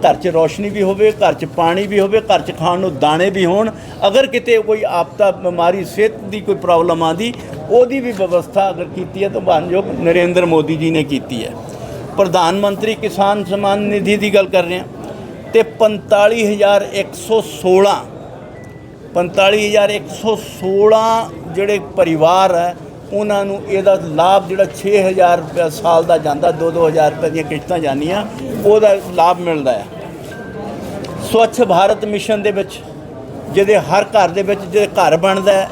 ਘਰ 'ਚ ਰੋਸ਼ਨੀ ਵੀ ਹੋਵੇ, ਘਰ 'ਚ ਪਾਣੀ ਵੀ ਹੋਵੇ, ਘਰ 'ਚ ਖਾਣ ਨੂੰ ਦਾਣੇ ਵੀ ਹੋਣ। ਅਗਰ ਕਿਤੇ ਕੋਈ ਆਪਦਾ ਬਿਮਾਰੀ, ਸਿਹਤ ਦੀ ਕੋਈ ਪ੍ਰੋਬਲਮ ਆਂਦੀ, ਉਹਦੀ ਵੀ ਵਿਵਸਥਾ ਅਗਰ ਕੀਤੀ ਹੈ ਤਾਂ ਮਾਨਯੋਗ ਨਰਿੰਦਰ ਮੋਦੀ ਜੀ ਨੇ ਕੀਤੀ ਹੈ। ਪ੍ਰਧਾਨ ਮੰਤਰੀ ਕਿਸਾਨ ਸਨਮਾਨ ਨਿਧੀ ਦੀ ਗੱਲ ਕਰ ਰਹੇ ਹਾਂ ਤੇ 45116 45116 ਜਿਹੜੇ ਪਰਿਵਾਰ ਹੈ ਉਹਨਾਂ ਨੂੰ ਇਹਦਾ ਲਾਭ ਜਿਹੜਾ 6000 ਰੁਪਏ ਸਾਲ ਦਾ ਜਾਂਦਾ 2-2000 ਰੁਪਏ ਦੀਆਂ ਕਿਸ਼ਤਾਂ ਜਾਂਦੀਆਂ ਉਹਦਾ ਲਾਭ ਮਿਲਦਾ ਹੈ। ਸਵੱਛ ਭਾਰਤ ਮਿਸ਼ਨ ਦੇ ਵਿੱਚ ਜਿਹਦੇ ਹਰ ਘਰ ਦੇ ਵਿੱਚ ਜਿਹੜੇ ਘਰ ਬਣਦਾ ਹੈ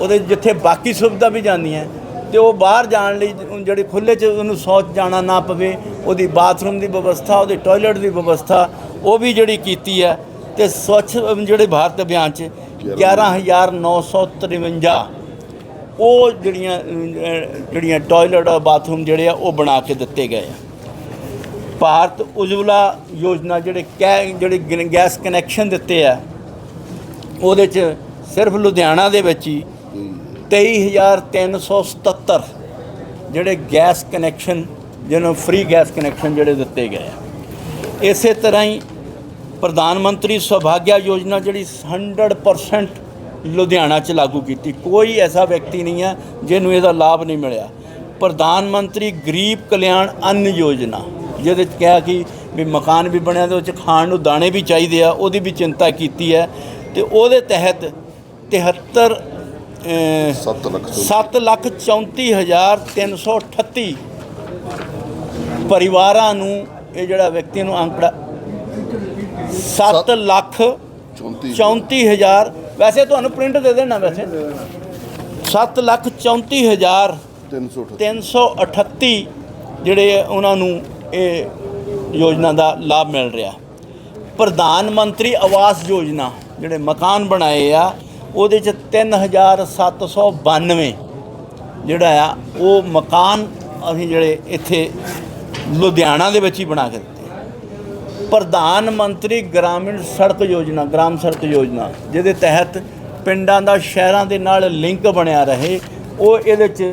ਉਹਦੇ ਜਿੱਥੇ ਬਾਕੀ ਸੁਵਿਧਾ ਵੀ ਜਾਂਦੀਆਂ ਤੇ ਉਹ ਬਾਹਰ ਜਾਣ ਲਈ ਜਿਹੜੇ ਖੁੱਲੇ 'ਚ ਉਹਨੂੰ ਸ਼ੌਚ ਜਾਣਾ ਨਾ ਪਵੇ ਉਹਦੀ ਬਾਥਰੂਮ ਦੀ ਵਿਵਸਥਾ ਉਹਦੀ ਟਾਇਲਟ ਦੀ ਵਿਵਸਥਾ ਉਹ ਵੀ ਜਿਹੜੀ ਕੀਤੀ ਹੈ ਤੇ ਸਵੱਛ ਜਿਹੜੇ ਭਾਰਤ ਅਭਿਆਨ 'ਚ 11953 ਉਹ ਜਿਹੜੀਆਂ ਜਿਹੜੀਆਂ ਟਾਇਲਟ ਔਰ ਬਾਥਰੂਮ ਜਿਹੜੇ ਆ, ਉਹ ਬਣਾ ਕੇ ਦਿੱਤੇ ਗਏ ਆ। ਭਾਰਤ ਉਜਵਲਾ ਯੋਜਨਾ ਜਿਹੜੇ ਕੈ ਜਿਹੜੇ ਗੈਸ ਕਨੈਕਸ਼ਨ ਦਿੱਤੇ ਆ, ਉਹਦੇ 'ਚ ਸਿਰਫ ਲੁਧਿਆਣਾ ਦੇ ਵਿੱਚ ਹੀ 23377 ਜਿਹੜੇ ਗੈਸ ਕਨੈਕਸ਼ਨ ਜਿਹਨੂੰ ਨੂੰ ਫ੍ਰੀ ਗੈਸ ਕਨੈਕਸ਼ਨ ਜਿਹੜੇ ਦਿੱਤੇ ਗਏ ਆ। ਇਸੇ ਤਰ੍ਹਾਂ ਹੀ ਪ੍ਰਧਾਨ ਮੰਤਰੀ ਸੁਭਾਗਿਆ ਯੋਜਨਾ ਜਿਹੜੀ 100% ਲੁਧਿਆਣਾ 'ਚ ਲਾਗੂ ਕੀਤੀ। ਕੋਈ ਐਸਾ ਵਿਅਕਤੀ ਨਹੀਂ ਹੈ ਜਿਹਨੂੰ ਇਹਦਾ ਲਾਭ ਨਹੀਂ ਮਿਲਿਆ। ਪ੍ਰਧਾਨ ਮੰਤਰੀ ਗਰੀਬ ਕਲਿਆਣ ਅੰਨ ਯੋਜਨਾ ਜਿਹਦੇ 'ਚ ਕਿਹਾ ਕਿ ਵੀ ਮਕਾਨ ਵੀ ਬਣਿਆ ਤੇ ਉਹ 'ਚ ਖਾਣ ਨੂੰ ਦਾਣੇ ਵੀ ਚਾਹੀਦੇ ਆ ਉਹਦੀ ਵੀ ਚਿੰਤਾ ਕੀਤੀ ਹੈ। ਤੇ ਉਹਦੇ ਤਹਿਤ 73 ਅਹ, 7 ਲੱਖ ਤੋਂ ਸੱਤ ਲੱਖ ਚੌਂਤੀ ਹਜ਼ਾਰ ਤਿੰਨ ਸੌ ਅਠੱਤੀ ਪਰਿਵਾਰਾਂ ਨੂੰ ਇਹ ਜਿਹੜਾ ਵਿਅਕਤੀ ਨੂੰ ਅੰਕੜਾ 7 ਲੱਖ 34 ਚੌਂਤੀ ਹਜ਼ਾਰ ਵੈਸੇ ਤੁਹਾਨੂੰ ਪ੍ਰਿੰਟ ਦੇ ਦੇਣਾ ਵੈਸੇ। 7 ਲੱਖ ਚੌਂਤੀ ਹਜ਼ਾਰ 338 338 ਜਿਹੜੇ ਉਹਨਾਂ ਨੂੰ ਇਹ ਯੋਜਨਾ ਦਾ ਲਾਭ ਮਿਲ ਰਿਹਾ। ਪ੍ਰਧਾਨ ਮੰਤਰੀ ਆਵਾਸ ਯੋਜਨਾ ਜਿਹੜੇ ਮਕਾਨ ਬਣਾਏ ਆ ਉਹਦੇ ਚ 3792 ਜਿਹੜਾ ਆ ਉਹ ਮਕਾਨ ਅਸੀਂ ਜਿਹੜੇ ਇੱਥੇ ਲੁਧਿਆਣਾ ਦੇ ਵਿੱਚ ਹੀ ਬਣਾ ਕੇ ਪ੍ਰਧਾਨ ਮੰਤਰੀ ਗ੍ਰਾਮੀਣ ਸੜਕ ਯੋਜਨਾ, ਗ੍ਰਾਮ ਸੜਕ ਯੋਜਨਾ, ਜਿਹਦੇ ਤਹਿਤ ਪਿੰਡਾਂ ਦਾ, ਸ਼ਹਿਰਾਂ ਦੇ ਨਾਲ ਲਿੰਕ ਬਣਿਆ ਰਹੇ। ਉਹ ਇਹਦੇ ਚ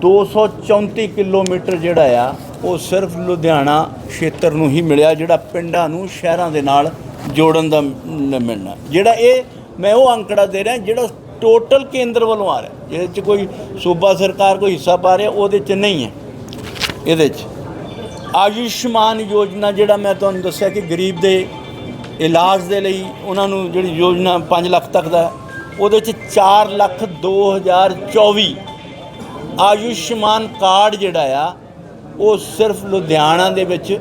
234 ਕਿਲੋਮੀਟਰ ਜਿਹੜਾ ਆ, ਉਹ ਸਿਰਫ ਲੁਧਿਆਣਾ ਖੇਤਰ ਨੂੰ ਹੀ ਮਿਲਿਆ, ਜਿਹੜਾ ਪਿੰਡਾਂ ਨੂੰ, ਸ਼ਹਿਰਾਂ ਦੇ ਨਾਲ ਜੋੜਨ ਦਾ ਮਿਲਣਾ। ਜਿਹੜਾ ਇਹ, ਮੈਂ ਉਹ ਅੰਕੜਾ ਦੇ ਰਿਹਾ, ਜਿਹੜਾ ਟੋਟਲ ਕੇਂਦਰ ਵੱਲੋਂ ਆ ਰਿਹਾ। ਜਿਹਦੇ ਚ ਕੋਈ ਸੂਬਾ ਸਰਕਾਰ ਕੋਈ ਹਿੱਸਾ ਪਾ ਰਿਹਾ, ਉਹਦੇ ਚ ਨਹੀਂ ਹੈ। ਇਹਦੇ ਚ। ਆਯੁਸ਼ਮਾਨ ਯੋਜਨਾ ਜਿਹੜਾ ਮੈਂ ਤੁਹਾਨੂੰ ਦੱਸਿਆ ਕਿ ਗਰੀਬ ਦੇ ਇਲਾਜ ਦੇ ਲਈ ਉਹਨਾਂ ਨੂੰ ਜਿਹੜੀ ਯੋਜਨਾ 5 ਲੱਖ ਤੱਕ ਦਾ, ਉਹਦੇ ਚ 4 ਲੱਖ 2024 ਆਯੁਸ਼ਮਾਨ ਕਾਰਡ ਜਿਹੜਾ ਆ, ਉਹ ਸਿਰਫ ਲੁਧਿਆਣਾ ਦੇ ਵਿੱਚ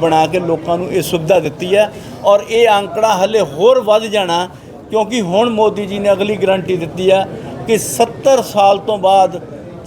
ਬਣਾ ਕੇ ਲੋਕਾਂ ਨੂੰ ਇਹ ਸੁਵਿਧਾ ਦਿੱਤੀ ਹੈ ਔਰ ਇਹ ਅੰਕੜਾ ਹਲੇ ਹੋਰ ਵੱਧ ਜਾਣਾ ਕਿਉਂਕਿ ਹੁਣ ਮੋਦੀ ਜੀ ਨੇ ਅਗਲੀ ਗਰੰਟੀ ਦਿੱਤੀ ਹੈ ਕਿ 70 ਸਾਲ ਤੋਂ ਬਾਅਦ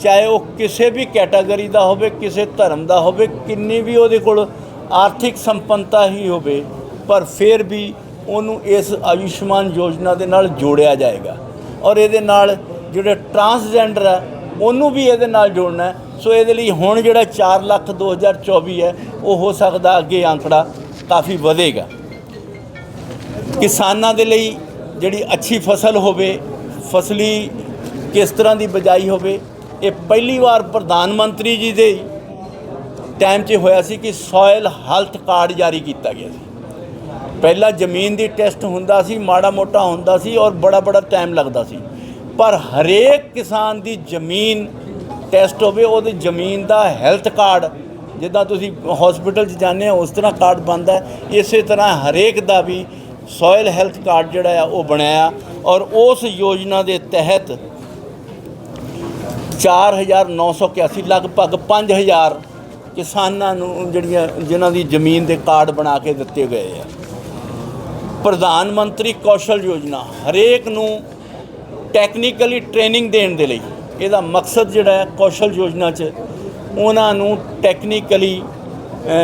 ਚਾਹੇ ਉਹ ਕਿਸੇ ਵੀ ਕੈਟਾਗਰੀ ਦਾ ਹੋਵੇ, ਕਿਸੇ ਧਰਮ ਦਾ ਹੋਵੇ, ਕਿੰਨੀ ਵੀ ਉਹਦੇ ਕੋਲ ਆਰਥਿਕ ਸੰਪੰਨਤਾ ਹੀ ਹੋਵੇ, ਪਰ ਫਿਰ ਵੀ ਉਹਨੂੰ ਇਸ ਆਯੁਸ਼ਮਾਨ ਯੋਜਨਾ ਦੇ ਨਾਲ ਜੋੜਿਆ ਜਾਏਗਾ। ਔਰ ਇਹਦੇ ਨਾਲ ਜਿਹੜੇ ਟਰਾਂਸਜੈਂਡਰ ਹੈ ਉਹਨੂੰ ਵੀ ਇਹਦੇ ਨਾਲ ਜੋੜਨਾ ਹੈ। ਸੋ ਇਹਦੇ ਲਈ ਹੁਣ ਜਿਹੜਾ 4 ਲੱਖ 2024 ਹੈ, ਉਹ ਹੋ ਸਕਦਾ ਅੱਗੇ ਅੰਕੜਾ ਕਾਫੀ ਵਧੇਗਾ। ਕਿਸਾਨਾਂ ਦੇ ਲਈ ਜਿਹੜੀ ਅੱਛੀ ਫਸਲ ਹੋਵੇ, ਫਸਲੀ ਕਿਸ ਤਰ੍ਹਾਂ ਦੀ ਬਜਾਈ ਹੋਵੇ ਇਹ ਪਹਿਲੀ ਵਾਰ ਪ੍ਰਧਾਨ ਮੰਤਰੀ ਜੀ ਦੇ ਟਾਈਮ 'ਚ ਹੋਇਆ ਸੀ ਕਿ ਸੋਇਲ ਹੈਲਥ ਕਾਰਡ ਜਾਰੀ ਕੀਤਾ ਗਿਆ ਸੀ। ਪਹਿਲਾਂ ਜ਼ਮੀਨ ਦੀ ਟੈਸਟ ਹੁੰਦਾ ਸੀ, ਮਾੜਾ ਮੋਟਾ ਹੁੰਦਾ ਸੀ ਔਰ ਬੜਾ ਬੜਾ ਟਾਈਮ ਲੱਗਦਾ ਸੀ। ਪਰ ਹਰੇਕ ਕਿਸਾਨ ਦੀ ਜ਼ਮੀਨ ਟੈਸਟ ਹੋਵੇ, ਉਹਦੀ ਜ਼ਮੀਨ ਦਾ ਹੈਲਥ ਕਾਰਡ ਜਿੱਦਾਂ ਤੁਸੀਂ ਹਸਪੀਟਲ 'ਚ ਜਾਂਦੇ ਹੋ, ਉਸ ਤਰ੍ਹਾਂ ਕਾਰਡ ਬਣਦਾ ਇਸੇ ਤਰ੍ਹਾਂ ਹਰੇਕ ਦਾ ਵੀ ਸੋਇਲ ਹੈਲਥ ਕਾਰਡ ਜਿਹੜਾ ਆ, ਉਹ ਬਣਾਇਆ ਔਰ ਉਸ ਯੋਜਨਾ ਦੇ ਤਹਿਤ 4981 ਲਗਭਗ 5000 ਕਿਸਾਨਾਂ ਨੂੰ ਜਿਹੜੀਆਂ, ਜਿਨ੍ਹਾਂ ਦੀ ਜ਼ਮੀਨ ਦੇ ਕਾਰਡ ਬਣਾ ਕੇ ਦਿੱਤੇ ਗਏ ਆ। ਪ੍ਰਧਾਨ ਮੰਤਰੀ ਕੌਸ਼ਲ ਯੋਜਨਾ, ਹਰੇਕ ਨੂੰ ਟੈਕਨੀਕਲੀ ਟ੍ਰੇਨਿੰਗ ਦੇਣ ਦੇ ਲਈ। ਇਹਦਾ ਮਕਸਦ ਜਿਹੜਾ ਹੈ ਕੌਸ਼ਲ ਯੋਜਨਾ 'ਚ, ਉਹਨਾਂ ਨੂੰ ਟੈਕਨੀਕਲੀ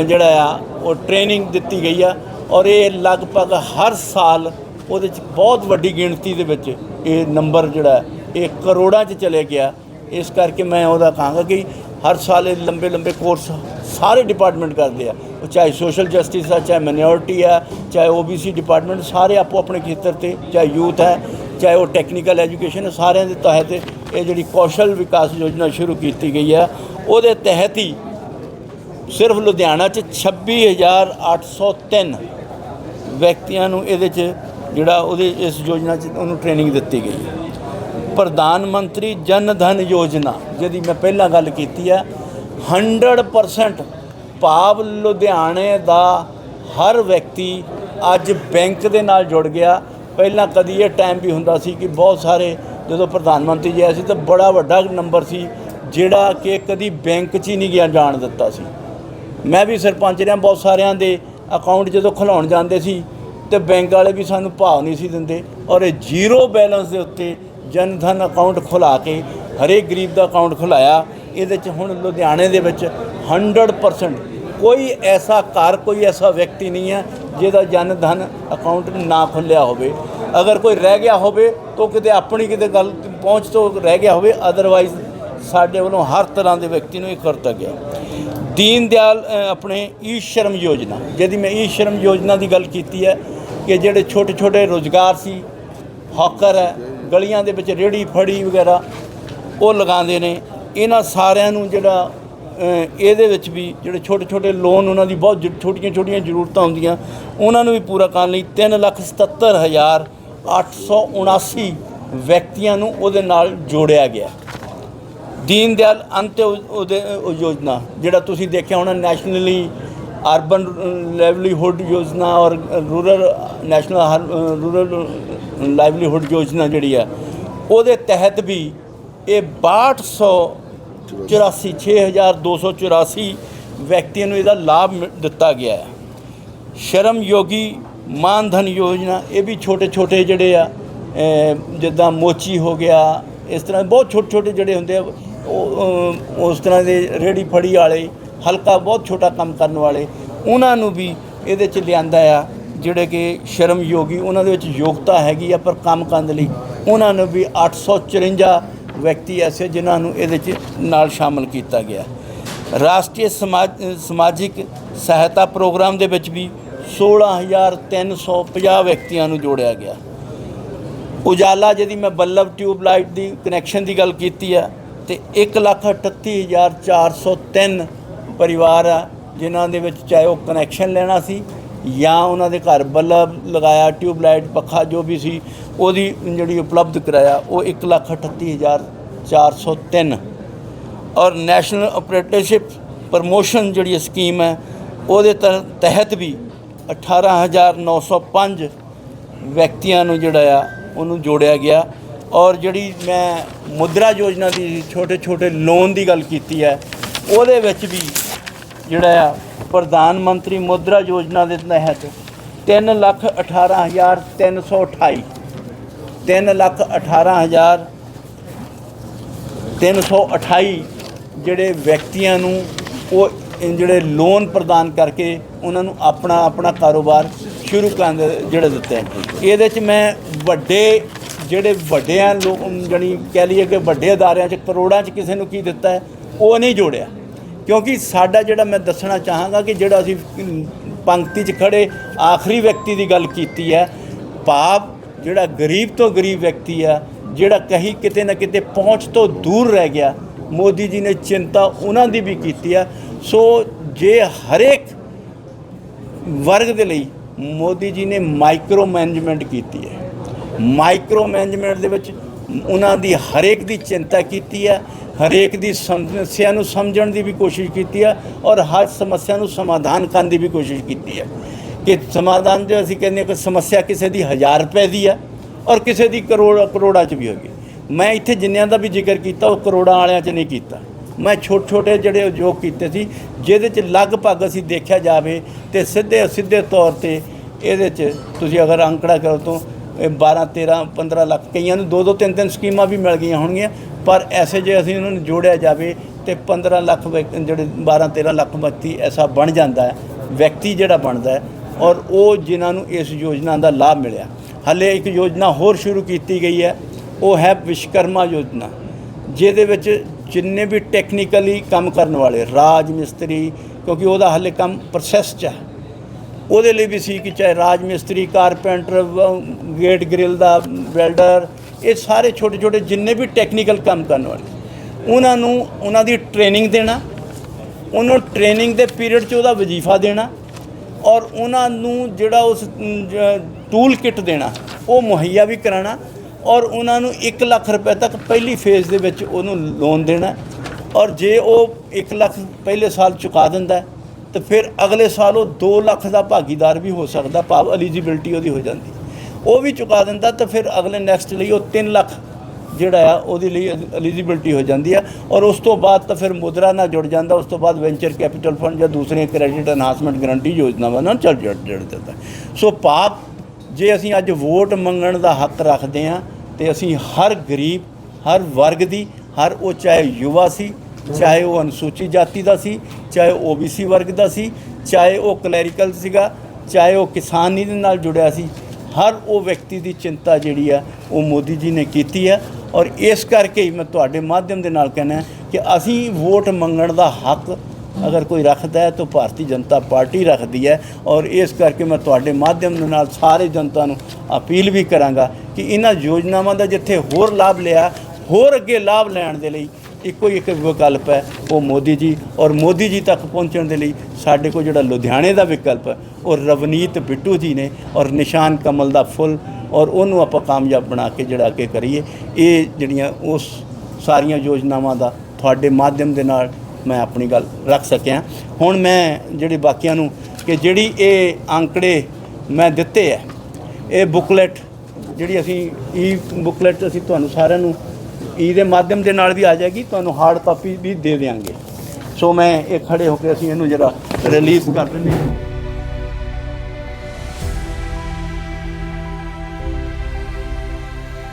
ਜਿਹੜਾ ਆ, ਉਹ ਟ੍ਰੇਨਿੰਗ ਦਿੱਤੀ ਗਈ ਆ। ਔਰ ਇਹ ਲਗਭਗ ਹਰ ਸਾਲ ਉਹਦੇ 'ਚ ਬਹੁਤ ਵੱਡੀ ਗਿਣਤੀ ਦੇ ਵਿੱਚ ਇਹ ਨੰਬਰ ਜਿਹੜਾ ਇਹ ਕਰੋੜਾਂ 'ਚ ਚਲੇ ਗਿਆ। ਇਸ ਕਰਕੇ ਮੈਂ ਉਹਦਾ ਕਹਾਂਗਾ ਕਿ ਹਰ ਸਾਲ ਇਹ ਲੰਬੇ ਲੰਬੇ ਕੋਰਸ ਸਾਰੇ ਡਿਪਾਰਟਮੈਂਟ ਕਰਦੇ ਆ। ਉਹ ਚਾਹੇ ਸੋਸ਼ਲ ਜਸਟਿਸ ਆ, ਚਾਹੇ ਮਿਨੋਰਟੀ ਆ, ਚਾਹੇ ਓਬੀਸੀ ਡਿਪਾਰਟਮੈਂਟ ਸਾਰੇ ਆਪੋ ਆਪਣੇ ਖੇਤਰ ਤੇ, ਚਾਹੇ ਯੂਥ ਹੈ, ਚਾਹੇ ਉਹ ਟੈਕਨੀਕਲ ਐਜੂਕੇਸ਼ਨ ਸਾਰਿਆਂ ਦੇ ਤਹਿਤ ਇਹ ਜਿਹੜੀ ਕੌਸ਼ਲ ਵਿਕਾਸ ਯੋਜਨਾ ਸ਼ੁਰੂ ਕੀਤੀ ਗਈ ਆ। ਉਹਦੇ ਤਹਿਤ ਹੀ ਸਿਰਫ ਲੁਧਿਆਣਾ 'ਚ 26803 ਵਿਅਕਤੀਆਂ ਨੂੰ ਇਹਦੇ 'ਚ ਜਿਹੜਾ ਉਹਦੇ ਇਸ ਯੋਜਨਾ 'ਚ ਉਹਨੂੰ ਟ੍ਰੇਨਿੰਗ ਦਿੱਤੀ ਗਈ ਹੈ। ਪ੍ਰਧਾਨ ਮੰਤਰੀ ਜਨ ਧਨ ਯੋਜਨਾ, ਜਿਹਦੀ ਮੈਂ ਪਹਿਲਾਂ ਗੱਲ ਕੀਤੀ ਹੈ 100% ਭਾਵ ਲੁਧਿਆਣੇ ਦਾ ਹਰ ਵਿਅਕਤੀ ਅੱਜ ਬੈਂਕ ਦੇ ਨਾਲ ਜੁੜ ਗਿਆ। ਪਹਿਲਾਂ ਕਦੀ ਇਹ ਟਾਈਮ ਵੀ ਹੁੰਦਾ ਸੀ ਕਿ ਬਹੁਤ ਸਾਰੇ ਜਦੋਂ ਪ੍ਰਧਾਨ ਮੰਤਰੀ ਜੀ ਆਏ ਸੀ ਤਾਂ ਬੜਾ ਵੱਡਾ ਨੰਬਰ ਸੀ, ਜਿਹੜਾ ਕਿ ਕਦੀ ਬੈਂਕ 'ਚ ਹੀ ਨਹੀਂ ਗਿਆ ਜਾਣ ਦਿੱਤਾ ਸੀ। ਮੈਂ ਵੀ ਸਰਪੰਚ ਰਿਹਾ ਬਹੁਤ ਸਾਰਿਆਂ ਦੇ ਅਕਾਊਂਟ ਜਦੋਂ ਖੁਲਾਉਣ ਜਾਂਦੇ ਸੀ ਤੇ ਬੈਂਕ ਵਾਲੇ ਵੀ ਸਾਨੂੰ ਭਾਅ ਨਹੀਂ ਸੀ ਦਿੰਦੇ ਔਰ ਇਹ ਜ਼ੀਰੋ ਬੈਲੈਂਸ ਦੇ ਉੱਤੇ ਜਨ ਧਨ ਅਕਾਊਂਟ ਖੁਲਾ ਕੇ ਹਰੇਕ ਗਰੀਬ ਦਾ ਅਕਾਊਂਟ ਖੁਲਾਇਆ, ਇਹਦੇ 'ਚ ਹੁਣ ਲੁਧਿਆਣੇ ਦੇ ਵਿੱਚ 100% ਕੋਈ ਐਸਾ ਘਰ, ਕੋਈ ਐਸਾ ਵਿਅਕਤੀ ਨਹੀਂ ਹੈ ਜਿਹਦਾ ਜਨ ਧਨ ਅਕਾਊਂਟ ਨਾ ਖੁੱਲਿਆ ਹੋਵੇ। ਅਗਰ ਕੋਈ ਰਹਿ ਗਿਆ ਹੋਵੇ ਤਾਂ ਕਿਤੇ ਆਪਣੀ ਕਿਤੇ ਗੱਲ ਪਹੁੰਚ ਤੋਂ ਰਹਿ ਗਿਆ ਹੋਵੇ ਅਦਰਵਾਈਜ਼ ਸਾਡੇ ਵੱਲੋਂ ਹਰ ਤਰ੍ਹਾਂ ਦੇ ਵਿਅਕਤੀ ਨੂੰ ਇਹ ਕਰਤਾ ਗਿਆ। ਦੀਨ ਦਿਆਲ ਆਪਣੇ ਈ ਸ਼ਰਮ ਯੋਜਨਾ, ਜਿਹਦੀ ਮੈਂ ਈ ਸ਼ਰਮ ਯੋਜਨਾ ਦੀ ਗੱਲ ਕੀਤੀ ਹੈ ਕਿ ਜਿਹੜੇ ਛੋਟੇ ਛੋਟੇ ਰੋਜ਼ਗਾਰ ਸੀ, ਹੌਕਰ ਹੈ ਗਲੀਆਂ ਦੇ ਵਿੱਚ ਰੇੜੀ ਫੜੀ ਵਗੈਰਾ ਉਹ ਲਗਾਉਂਦੇ ਨੇ। ਇਹਨਾਂ ਸਾਰਿਆਂ ਨੂੰ ਜਿਹੜਾ ਇਹਦੇ ਵਿੱਚ ਵੀ ਜਿਹੜੇ ਛੋਟੇ ਛੋਟੇ ਲੋਨ ਉਹਨਾਂ ਦੀ ਬਹੁਤ ਛੋਟੀਆਂ ਛੋਟੀਆਂ ਜ਼ਰੂਰਤਾਂ ਹੁੰਦੀਆਂ। ਉਹਨਾਂ ਨੂੰ ਵੀ ਪੂਰਾ ਕਰਨ ਲਈ ਤਿੰਨ ਲੱਖ ਸਤੱਤਰ ਹਜ਼ਾਰ ਅੱਠ ਸੌ ਉਣਾਸੀ ਵਿਅਕਤੀਆਂ ਨੂੰ ਉਹਦੇ ਨਾਲ ਜੋੜਿਆ ਗਿਆ। ਦੀਨ ਦਿਆਲ ਅੰਤ ਉਹਦੇ ਯੋਜਨਾ, ਜਿਹੜਾ ਤੁਸੀਂ ਦੇਖਿਆ ਹੋਣਾ ਨੈਸ਼ਨਲੀ ਅਰਬਨ ਲਾਈਵਲੀਹੁੱਡ ਯੋਜਨਾ ਔਰ ਰੂਰਲ ਨੈਸ਼ਨਲ ਰੂਰਲ ਲਾਈਵਲੀਹੁੱਡ ਯੋਜਨਾ ਜਿਹੜੀ ਆ ਉਹਦੇ ਤਹਿਤ ਵੀ ਇਹ 6284 6284 ਵਿਅਕਤੀਆਂ ਨੂੰ ਇਹਦਾ ਲਾਭ ਮਿ- ਦਿੱਤਾ ਗਿਆ ਹੈ। ਸ਼ਰਮ ਯੋਗੀ ਮਾਨ ਧਨ ਯੋਜਨਾ, ਇਹ ਵੀ ਛੋਟੇ ਛੋਟੇ ਜਿਹੜੇ ਆ ਜਿੱਦਾਂ ਮੋਚੀ ਹੋ ਗਿਆ, ਇਸ ਤਰ੍ਹਾਂ ਬਹੁਤ ਛੋਟੇ ਛੋਟੇ ਜਿਹੜੇ ਹੁੰਦੇ ਆ, ਉਹ ਉਸ ਤਰ੍ਹਾਂ ਦੇ ਰੇੜੀ ਫੜੀ ਵਾਲੇ ਹਲਕਾ ਬਹੁਤ ਛੋਟਾ ਕੰਮ ਕਰਨ ਵਾਲੇ, ਉਹਨਾਂ ਨੂੰ ਵੀ ਇਹਦੇ ਚ ਲਿਆਂਦਾ ਆ, ਜਿਹੜੇ ਕਿ ਸ਼ਰਮ ਯੋਗੀ ਉਹਨਾਂ ਦੇ ਵਿੱਚ ਯੋਗਤਾ ਹੈਗੀ ਆ, ਪਰ ਕੰਮ ਕਰਨ ਦੇ ਲਈ ਉਹਨਾਂ ਨੂੰ ਵੀ 854 ਵਿਅਕਤੀ ਐਸੇ ਜਿਨ੍ਹਾਂ ਨੂੰ ਇਹਦੇ ਚ ਨਾਲ ਸ਼ਾਮਲ ਕੀਤਾ ਗਿਆ। ਰਾਸ਼ਟਰੀ ਸਮਾਜ, ਸਮਾਜਿਕ ਸਹਾਇਤਾ ਪ੍ਰੋਗਰਾਮ ਦੇ ਵਿੱਚ ਵੀ 16350 ਵਿਅਕਤੀਆਂ ਨੂੰ ਜੋੜਿਆ ਗਿਆ। ਉਜਾਲਾ, ਜਿਹਦੀ ਮੈਂ ਬੱਲਬ ਟਿਊਬ ਲਾਈਟ ਦੀ ਕਨੈਕਸ਼ਨ ਦੀ ਗੱਲ ਕੀਤੀ ਆ, ਤੇ 138403 ਪਰਿਵਾਰ ਆ, ਜਿਨ੍ਹਾਂ ਦੇ ਵਿੱਚ ਚਾਹੇ ਉਹ ਕਨੈਕਸ਼ਨ ਲੈਣਾ ਸੀ ਜਾਂ ਉਹਨਾਂ ਦੇ ਘਰ ਬੱਲਬ ਲਗਾਇਆ ਟਿਊਬ ਲਾਈਟ ਪੱਖਾ ਜੋ ਵੀ ਸੀ, ਉਹਦੀ ਜਿਹੜੀ ਉਪਲਬਧ ਕਰਾਇਆ, ਉਹ 138403 ਔਰ ਨੈਸ਼ਨਲ ਆਪਰੇਟਰਸ਼ਿਪ ਪ੍ਰਮੋਸ਼ਨ ਜਿਹੜੀ ਸਕੀਮ ਹੈ, ਉਹਦੇ ਤ- ਤਹਿਤ ਵੀ 18905 ਵਿਅਕਤੀਆਂ ਨੂੰ ਜਿਹੜਾ ਆ, ਉਹਨੂੰ ਜੋੜਿਆ ਗਿਆ। ਔਰ ਜਿਹੜੀ ਮੈਂ ਮੁਦਰਾ ਯੋਜਨਾ ਦੀ ਛੋਟੇ ਛੋਟੇ ਲੋਨ ਦੀ ਗੱਲ ਕੀਤੀ ਹੈ, ਉਹਦੇ ਵਿੱਚ ਵੀ ਜਿਹੜਾ ਆ, ਪ੍ਰਧਾਨ ਮੰਤਰੀ ਮੁਦਰਾ ਯੋਜਨਾ ਦੇ ਤਹਿਤ ਤਿੰਨ ਲੱਖ ਅਠਾਰਾਂ ਹਜ਼ਾਰ ਤਿੰਨ ਸੌ ਅਠਾਈ, ਤਿੰਨ ਲੱਖ ਅਠਾਰਾਂ ਹਜ਼ਾਰ 328 ਜਿਹੜੇ ਵਿਅਕਤੀਆਂ ਨੂੰ ਉਹ ਜਿਹੜੇ ਲੋਨ ਪ੍ਰਦਾਨ ਕਰਕੇ ਉਹਨਾਂ ਨੂੰ ਆਪਣਾ ਆਪਣਾ ਕਾਰੋਬਾਰ ਸ਼ੁਰੂ ਕਰਨ ਦੇ ਜਿਹੜੇ ਦਿੱਤੇ ਇਹਦੇ ਚ ਮੈਂ ਵੱਡੇ ਜਿਹੜੇ ਵੱਡਿਆਂ ਲੋਕ ਜਾਣੀ ਕਹਿ ਲਈਏ ਕਿ ਵੱਡੇ ਅਦਾਰਿਆਂ ਚ, ਕਰੋੜਾਂ ਚ ਕਿਸੇ ਨੂੰ ਕੀ ਦਿੱਤਾ ਹੈ, ਉਹ ਨਹੀਂ ਜੋੜਿਆ। ਕਿਉਂਕਿ ਸਾਡਾ ਜਿਹੜਾ ਮੈਂ ਦੱਸਣਾ ਚਾਹਾਂਗਾ ਕਿ ਜਿਹੜਾ ਅਸੀਂ ਪੰਕਤੀ 'ਚ ਖੜੇ, ਆਖਰੀ ਵਿਅਕਤੀ ਦੀ ਗੱਲ ਕੀਤੀ ਹੈ ਭਾਵ ਜਿਹੜਾ ਗਰੀਬ ਤੋਂ ਗਰੀਬ ਵਿਅਕਤੀ ਆ, ਜਿਹੜਾ ਕਹੀ ਕਿਤੇ ਨਾ ਕਿਤੇ ਪਹੁੰਚ ਤੋਂ ਦੂਰ ਰਹਿ ਗਿਆ, ਮੋਦੀ ਜੀ ਨੇ ਚਿੰਤਾ ਉਹਨਾਂ ਦੀ ਵੀ ਕੀਤੀ ਆ। ਸੋ ਜੇ ਹਰੇਕ ਵਰਗ ਦੇ ਲਈ ਮੋਦੀ ਜੀ ਨੇ ਮਾਈਕਰੋ ਮੈਨੇਜਮੈਂਟ ਕੀਤੀ ਹੈ। ਮਾਈਕਰੋ ਮੈਨੇਜਮੈਂਟ ਦੇ ਵਿੱਚ ਉਹਨਾਂ ਦੀ ਹਰੇਕ ਦੀ ਚਿੰਤਾ ਕੀਤੀ ਹੈ। ਹਰੇਕ ਦੀ ਸਮੱਸਿਆ ਨੂੰ ਸਮਝਣ ਦੀ ਵੀ ਕੋਸ਼ਿਸ਼ ਕੀਤੀ ਹੈ ਔਰ ਹਰ ਸਮੱਸਿਆ ਨੂੰ ਸਮਾਧਾਨ ਕਰਨ ਦੀ ਵੀ ਕੋਸ਼ਿਸ਼ ਕੀਤੀ ਹੈ ਕਿ ਸਮਾਧਾਨ ਜੇ ਅਸੀਂ ਕਹਿੰਦੇ ਹਾਂ ਕਿ ਸਮੱਸਿਆ ਕਿਸੇ ਦੀ 1000 ਰੁਪਏ ਦੀ ਹੈ ਔਰ ਕਿਸੇ ਦੀ ਕਰੋੜ, ਕਰੋੜਾਂ 'ਚ ਵੀ ਹੋਗੀ ਮੈਂ ਇੱਥੇ ਜਿੰਨਿਆਂ ਦਾ ਵੀ ਜ਼ਿਕਰ ਕੀਤਾ, ਉਹ ਕਰੋੜਾਂ ਵਾਲਿਆਂ 'ਚ ਨਹੀਂ ਕੀਤਾ। ਮੈਂ ਛੋਟੇ ਛੋਟੇ ਜਿਹੜੇ ਉਦਯੋਗ ਕੀਤੇ ਸੀ, ਜਿਹਦੇ 'ਚ ਲਗਭਗ ਅਸੀਂ ਦੇਖਿਆ ਜਾਵੇ ਤੇ ਸਿੱਧੇ ਸਿੱਧੇ ਤੌਰ ਤੇ ਇਹਦੇ 'ਚ ਤੁਸੀਂ ਅਗਰ ਅੰਕੜਾ ਕਰੋ ਤਾਂ 12 13 15 ਲੱਖ, ਕਈਆਂ ਨੂੰ ਦੋ ਦੋ ਤਿੰਨ ਤਿੰਨ ਸਕੀਮਾਂ ਵੀ ਮਿਲ ਗਈਆਂ ਹੋਣਗੀਆਂ, ਪਰ ਐਸੇ ਜੇ ਅਸੀਂ ਉਹਨਾਂ ਨੂੰ ਜੋੜਿਆ ਜਾਵੇ ਤੇ 15 ਲੱਖ ਵਿਅਕ- ਜਿਹੜੇ 12 13 ਲੱਖ ਵਿਅਕਤੀ ਐਸਾ ਬਣ ਜਾਂਦਾ ਹੈ, ਵਿਅਕਤੀ ਜਿਹੜਾ ਬਣਦਾ ਹੈ, ਔਰ ਉਹ ਜਿਨ੍ਹਾਂ ਨੂੰ ਇਸ ਯੋਜਨਾ ਦਾ ਲਾਭ ਮਿਲਿਆ। ਹਲੇ ਇੱਕ ਯੋਜਨਾ ਹੋਰ ਸ਼ੁਰੂ ਕੀਤੀ ਗਈ ਹੈ, ਉਹ ਹੈ ਵਿਸ਼ਕਰਮਾ ਯੋਜਨਾ, ਜਿਹਦੇ ਵਿੱਚ ਜਿੰਨੇ ਵੀ ਟੈਕਨੀਕਲੀ ਕੰਮ ਕਰਨ ਵਾਲੇ, ਰਾਜ ਮਿਸਤਰੀ, ਕਿਉਂਕਿ ਉਹਦਾ ਹਲੇ ਕੰਮ ਪ੍ਰੋਸੈਸ 'ਚ ਹੈ। ਉਹਦੇ ਲਈ ਵੀ ਸੀ ਕਿ ਚਾਹੇ ਰਾਜ ਮਿਸਤਰੀ, ਕਾਰਪੈਂਟਰ ਗੇਟ ਗ੍ਰਿਲ ਦਾ ਵੈਲਡਰ, ਇਹ ਸਾਰੇ ਛੋਟੇ ਛੋਟੇ ਜਿੰਨੇ ਵੀ ਟੈਕਨੀਕਲ ਕੰਮ ਕਰਨ ਵਾਲੇ। ਉਹਨਾਂ ਨੂੰ ਉਹਨਾਂ ਦੀ ਟ੍ਰੇਨਿੰਗ ਦੇਣਾ, ਉਹਨੂੰ ਟ੍ਰੇਨਿੰਗ ਦੇ ਪੀਰੀਅਡ 'ਚ ਉਹਦਾ ਵਜ਼ੀਫਾ ਦੇਣਾ ਔਰ ਉਹਨਾਂ ਨੂੰ ਜਿਹੜਾ ਉਸ ਟੂਲ ਕਿੱਟ ਦੇਣਾ, ਉਹ ਮੁਹੱਈਆ ਵੀ ਕਰਾਉਣਾ ਔਰ ਉਹਨਾਂ ਨੂੰ 1 ਲੱਖ ਰੁਪਏ ਤੱਕ ਪਹਿਲੀ ਫੇਜ਼ ਦੇ ਵਿੱਚ ਉਹਨੂੰ ਲੋਨ ਦੇਣਾ ਔਰ ਜੇ ਉਹ 1 ਲੱਖ ਪਹਿਲੇ ਸਾਲ ਚੁਕਾ ਦਿੰਦਾ ਤੇ ਫਿਰ ਅਗਲੇ ਸਾਲ ਉਹ 2 ਲੱਖ ਦਾ ਭਾਗੀਦਾਰ ਵੀ ਹੋ ਸਕਦਾ, ਭਾਵ ਐਲੀਜੀਬਿਲਟੀ ਉਹਦੀ ਹੋ ਜਾਂਦੀ। ਉਹ ਵੀ ਚੁਕਾ ਦਿੰਦਾ ਤਾਂ ਫਿਰ ਅਗਲੇ ਨੈਕਸਟ ਲਈ ਉਹ 3 ਲੱਖ ਜਿਹੜਾ ਆ, ਉਹਦੇ ਲਈ ਐਲੀਜੀਬਿਲਟੀ ਹੋ ਜਾਂਦੀ ਆ। ਔਰ ਉਸ ਤੋਂ ਬਾਅਦ ਤਾਂ ਫਿਰ ਮੁਦਰਾ ਨਾਲ ਜੁੜ ਜਾਂਦਾ, ਉਸ ਤੋਂ ਬਾਅਦ ਵੈਂਚਰ ਕੈਪੀਟਲ ਫੰਡ ਜਾਂ ਦੂਸਰੀਆਂ ਕ੍ਰੈਡਿਟ ਐਨਹਾਂਸਮੈਂਟ ਗਰੰਟੀ ਯੋਜਨਾਵਾਂ ਨਾਲ ਚੱਲ ਜੁੜ ਜੁੜ ਜਾਂਦਾ। ਸੋ ਪਾਪ, ਜੇ ਅਸੀਂ ਅੱਜ ਵੋਟ ਮੰਗਣ ਦਾ ਹੱਕ ਰੱਖਦੇ ਹਾਂ, ਤੇ ਅਸੀਂ ਹਰ ਗਰੀਬ, ਹਰ ਵਰਗ ਦੀ, ਹਰ ਉਹ ਚਾਹੇ ਯੁਵਾ ਸੀ ਚਾਹੇ ਉਹ ਅਨੁਸੂਚਿਤ ਜਾਤੀ ਦਾ ਸੀ, ਚਾਹੇ ਉਹ ਓਬੀਸੀ ਵਰਗ ਦਾ ਸੀ, ਚਾਹੇ ਉਹ ਕਲੈਰੀਕਲ ਸੀਗਾ, ਚਾਹੇ ਉਹ ਕਿਸਾਨੀ ਦੇ ਨਾਲ ਜੁੜਿਆ ਸੀ, ਹਰ ਉਹ ਵਿਅਕਤੀ ਦੀ ਚਿੰਤਾ ਜਿਹੜੀ ਆ, ਉਹ ਮੋਦੀ ਜੀ ਨੇ ਕੀਤੀ ਹੈ ਔਰ ਇਸ ਕਰਕੇ ਹੀ ਮੈਂ ਤੁਹਾਡੇ ਮਾਧਿਅਮ ਦੇ ਨਾਲ ਕਹਿੰਦਾ ਕਿ ਅਸੀਂ ਵੋਟ ਮੰਗਣ ਦਾ ਹੱਕ ਅਗਰ ਕੋਈ ਰੱਖਦਾ ਹੈ ਤਾਂ ਭਾਰਤੀ ਜਨਤਾ ਪਾਰਟੀ ਰੱਖਦੀ ਹੈ। ਔਰ ਇਸ ਕਰਕੇ ਮੈਂ ਤੁਹਾਡੇ ਮਾਧਿਅਮ ਦੇ ਨਾਲ ਸਾਰੇ ਜਨਤਾ ਨੂੰ ਅਪੀਲ ਵੀ ਕਰਾਂਗਾ ਕਿ ਇਹਨਾਂ ਯੋਜਨਾਵਾਂ ਦਾ ਜਿੱਥੇ ਹੋਰ ਲਾਭ ਲਿਆ, ਹੋਰ ਅੱਗੇ ਲਾਭ ਲੈਣ ਦੇ ਲਈ ਇੱਕੋ ਹੀ ਇੱਕ ਵਿਕਲਪ ਹੈ, ਉਹ ਮੋਦੀ ਜੀ। ਔਰ ਮੋਦੀ ਜੀ ਤੱਕ ਪਹੁੰਚਣ ਦੇ ਲਈ ਸਾਡੇ ਕੋਲ ਜਿਹੜਾ ਲੁਧਿਆਣੇ ਦਾ ਵਿਕਲਪ ਹੈ, ਉਹ ਰਵਨੀਤ ਬਿੱਟੂ ਜੀ ਨੇ ਔਰ ਨਿਸ਼ਾਨ ਕਮਲ ਦਾ ਫੁੱਲ ਔਰ ਉਹਨੂੰ ਆਪਾਂ ਕਾਮਯਾਬ ਬਣਾ ਕੇ ਜਿਹੜਾ ਅੱਗੇ ਕਰੀਏ। ਇਹ ਜਿਹੜੀਆਂ ਉਸ ਸਾਰੀਆਂ ਯੋਜਨਾਵਾਂ ਦਾ ਤੁਹਾਡੇ ਮਾਧਿਅਮ ਦੇ ਨਾਲ ਮੈਂ ਆਪਣੀ ਗੱਲ ਰੱਖ ਸਕਿਆ। ਹੁਣ ਮੈਂ ਜਿਹੜੇ ਬਾਕੀਆਂ ਨੂੰ ਕਿ ਜਿਹੜੀ ਇਹ ਅੰਕੜੇ ਮੈਂ ਦਿੱਤੇ ਹੈ, ਇਹ ਬੁਕਲੇਟ ਜਿਹੜੀ ਅਸੀਂ ਈ ਬੁਕਲੇਟ ਅਸੀਂ ਤੁਹਾਨੂੰ ਸਾਰਿਆਂ ਨੂੰ ਈ ਦੇ ਮਾਧਿਅਮ ਦੇ ਨਾਲ ਵੀ ਆ ਜਾਏਗੀ, ਤੁਹਾਨੂੰ ਹਾਰਡ ਕਾਪੀ ਵੀ ਦੇ ਦੇਵਾਂਗੇ ਸੋ ਮੈਂ ਇਹ ਖੜੇ ਹੋ ਕੇ ਅਸੀਂ ਇਹਨੂੰ ਜਿਹੜਾ ਰਿਲੀਜ਼ ਕਰ ਦਿੰਦੇ ਹਾਂ।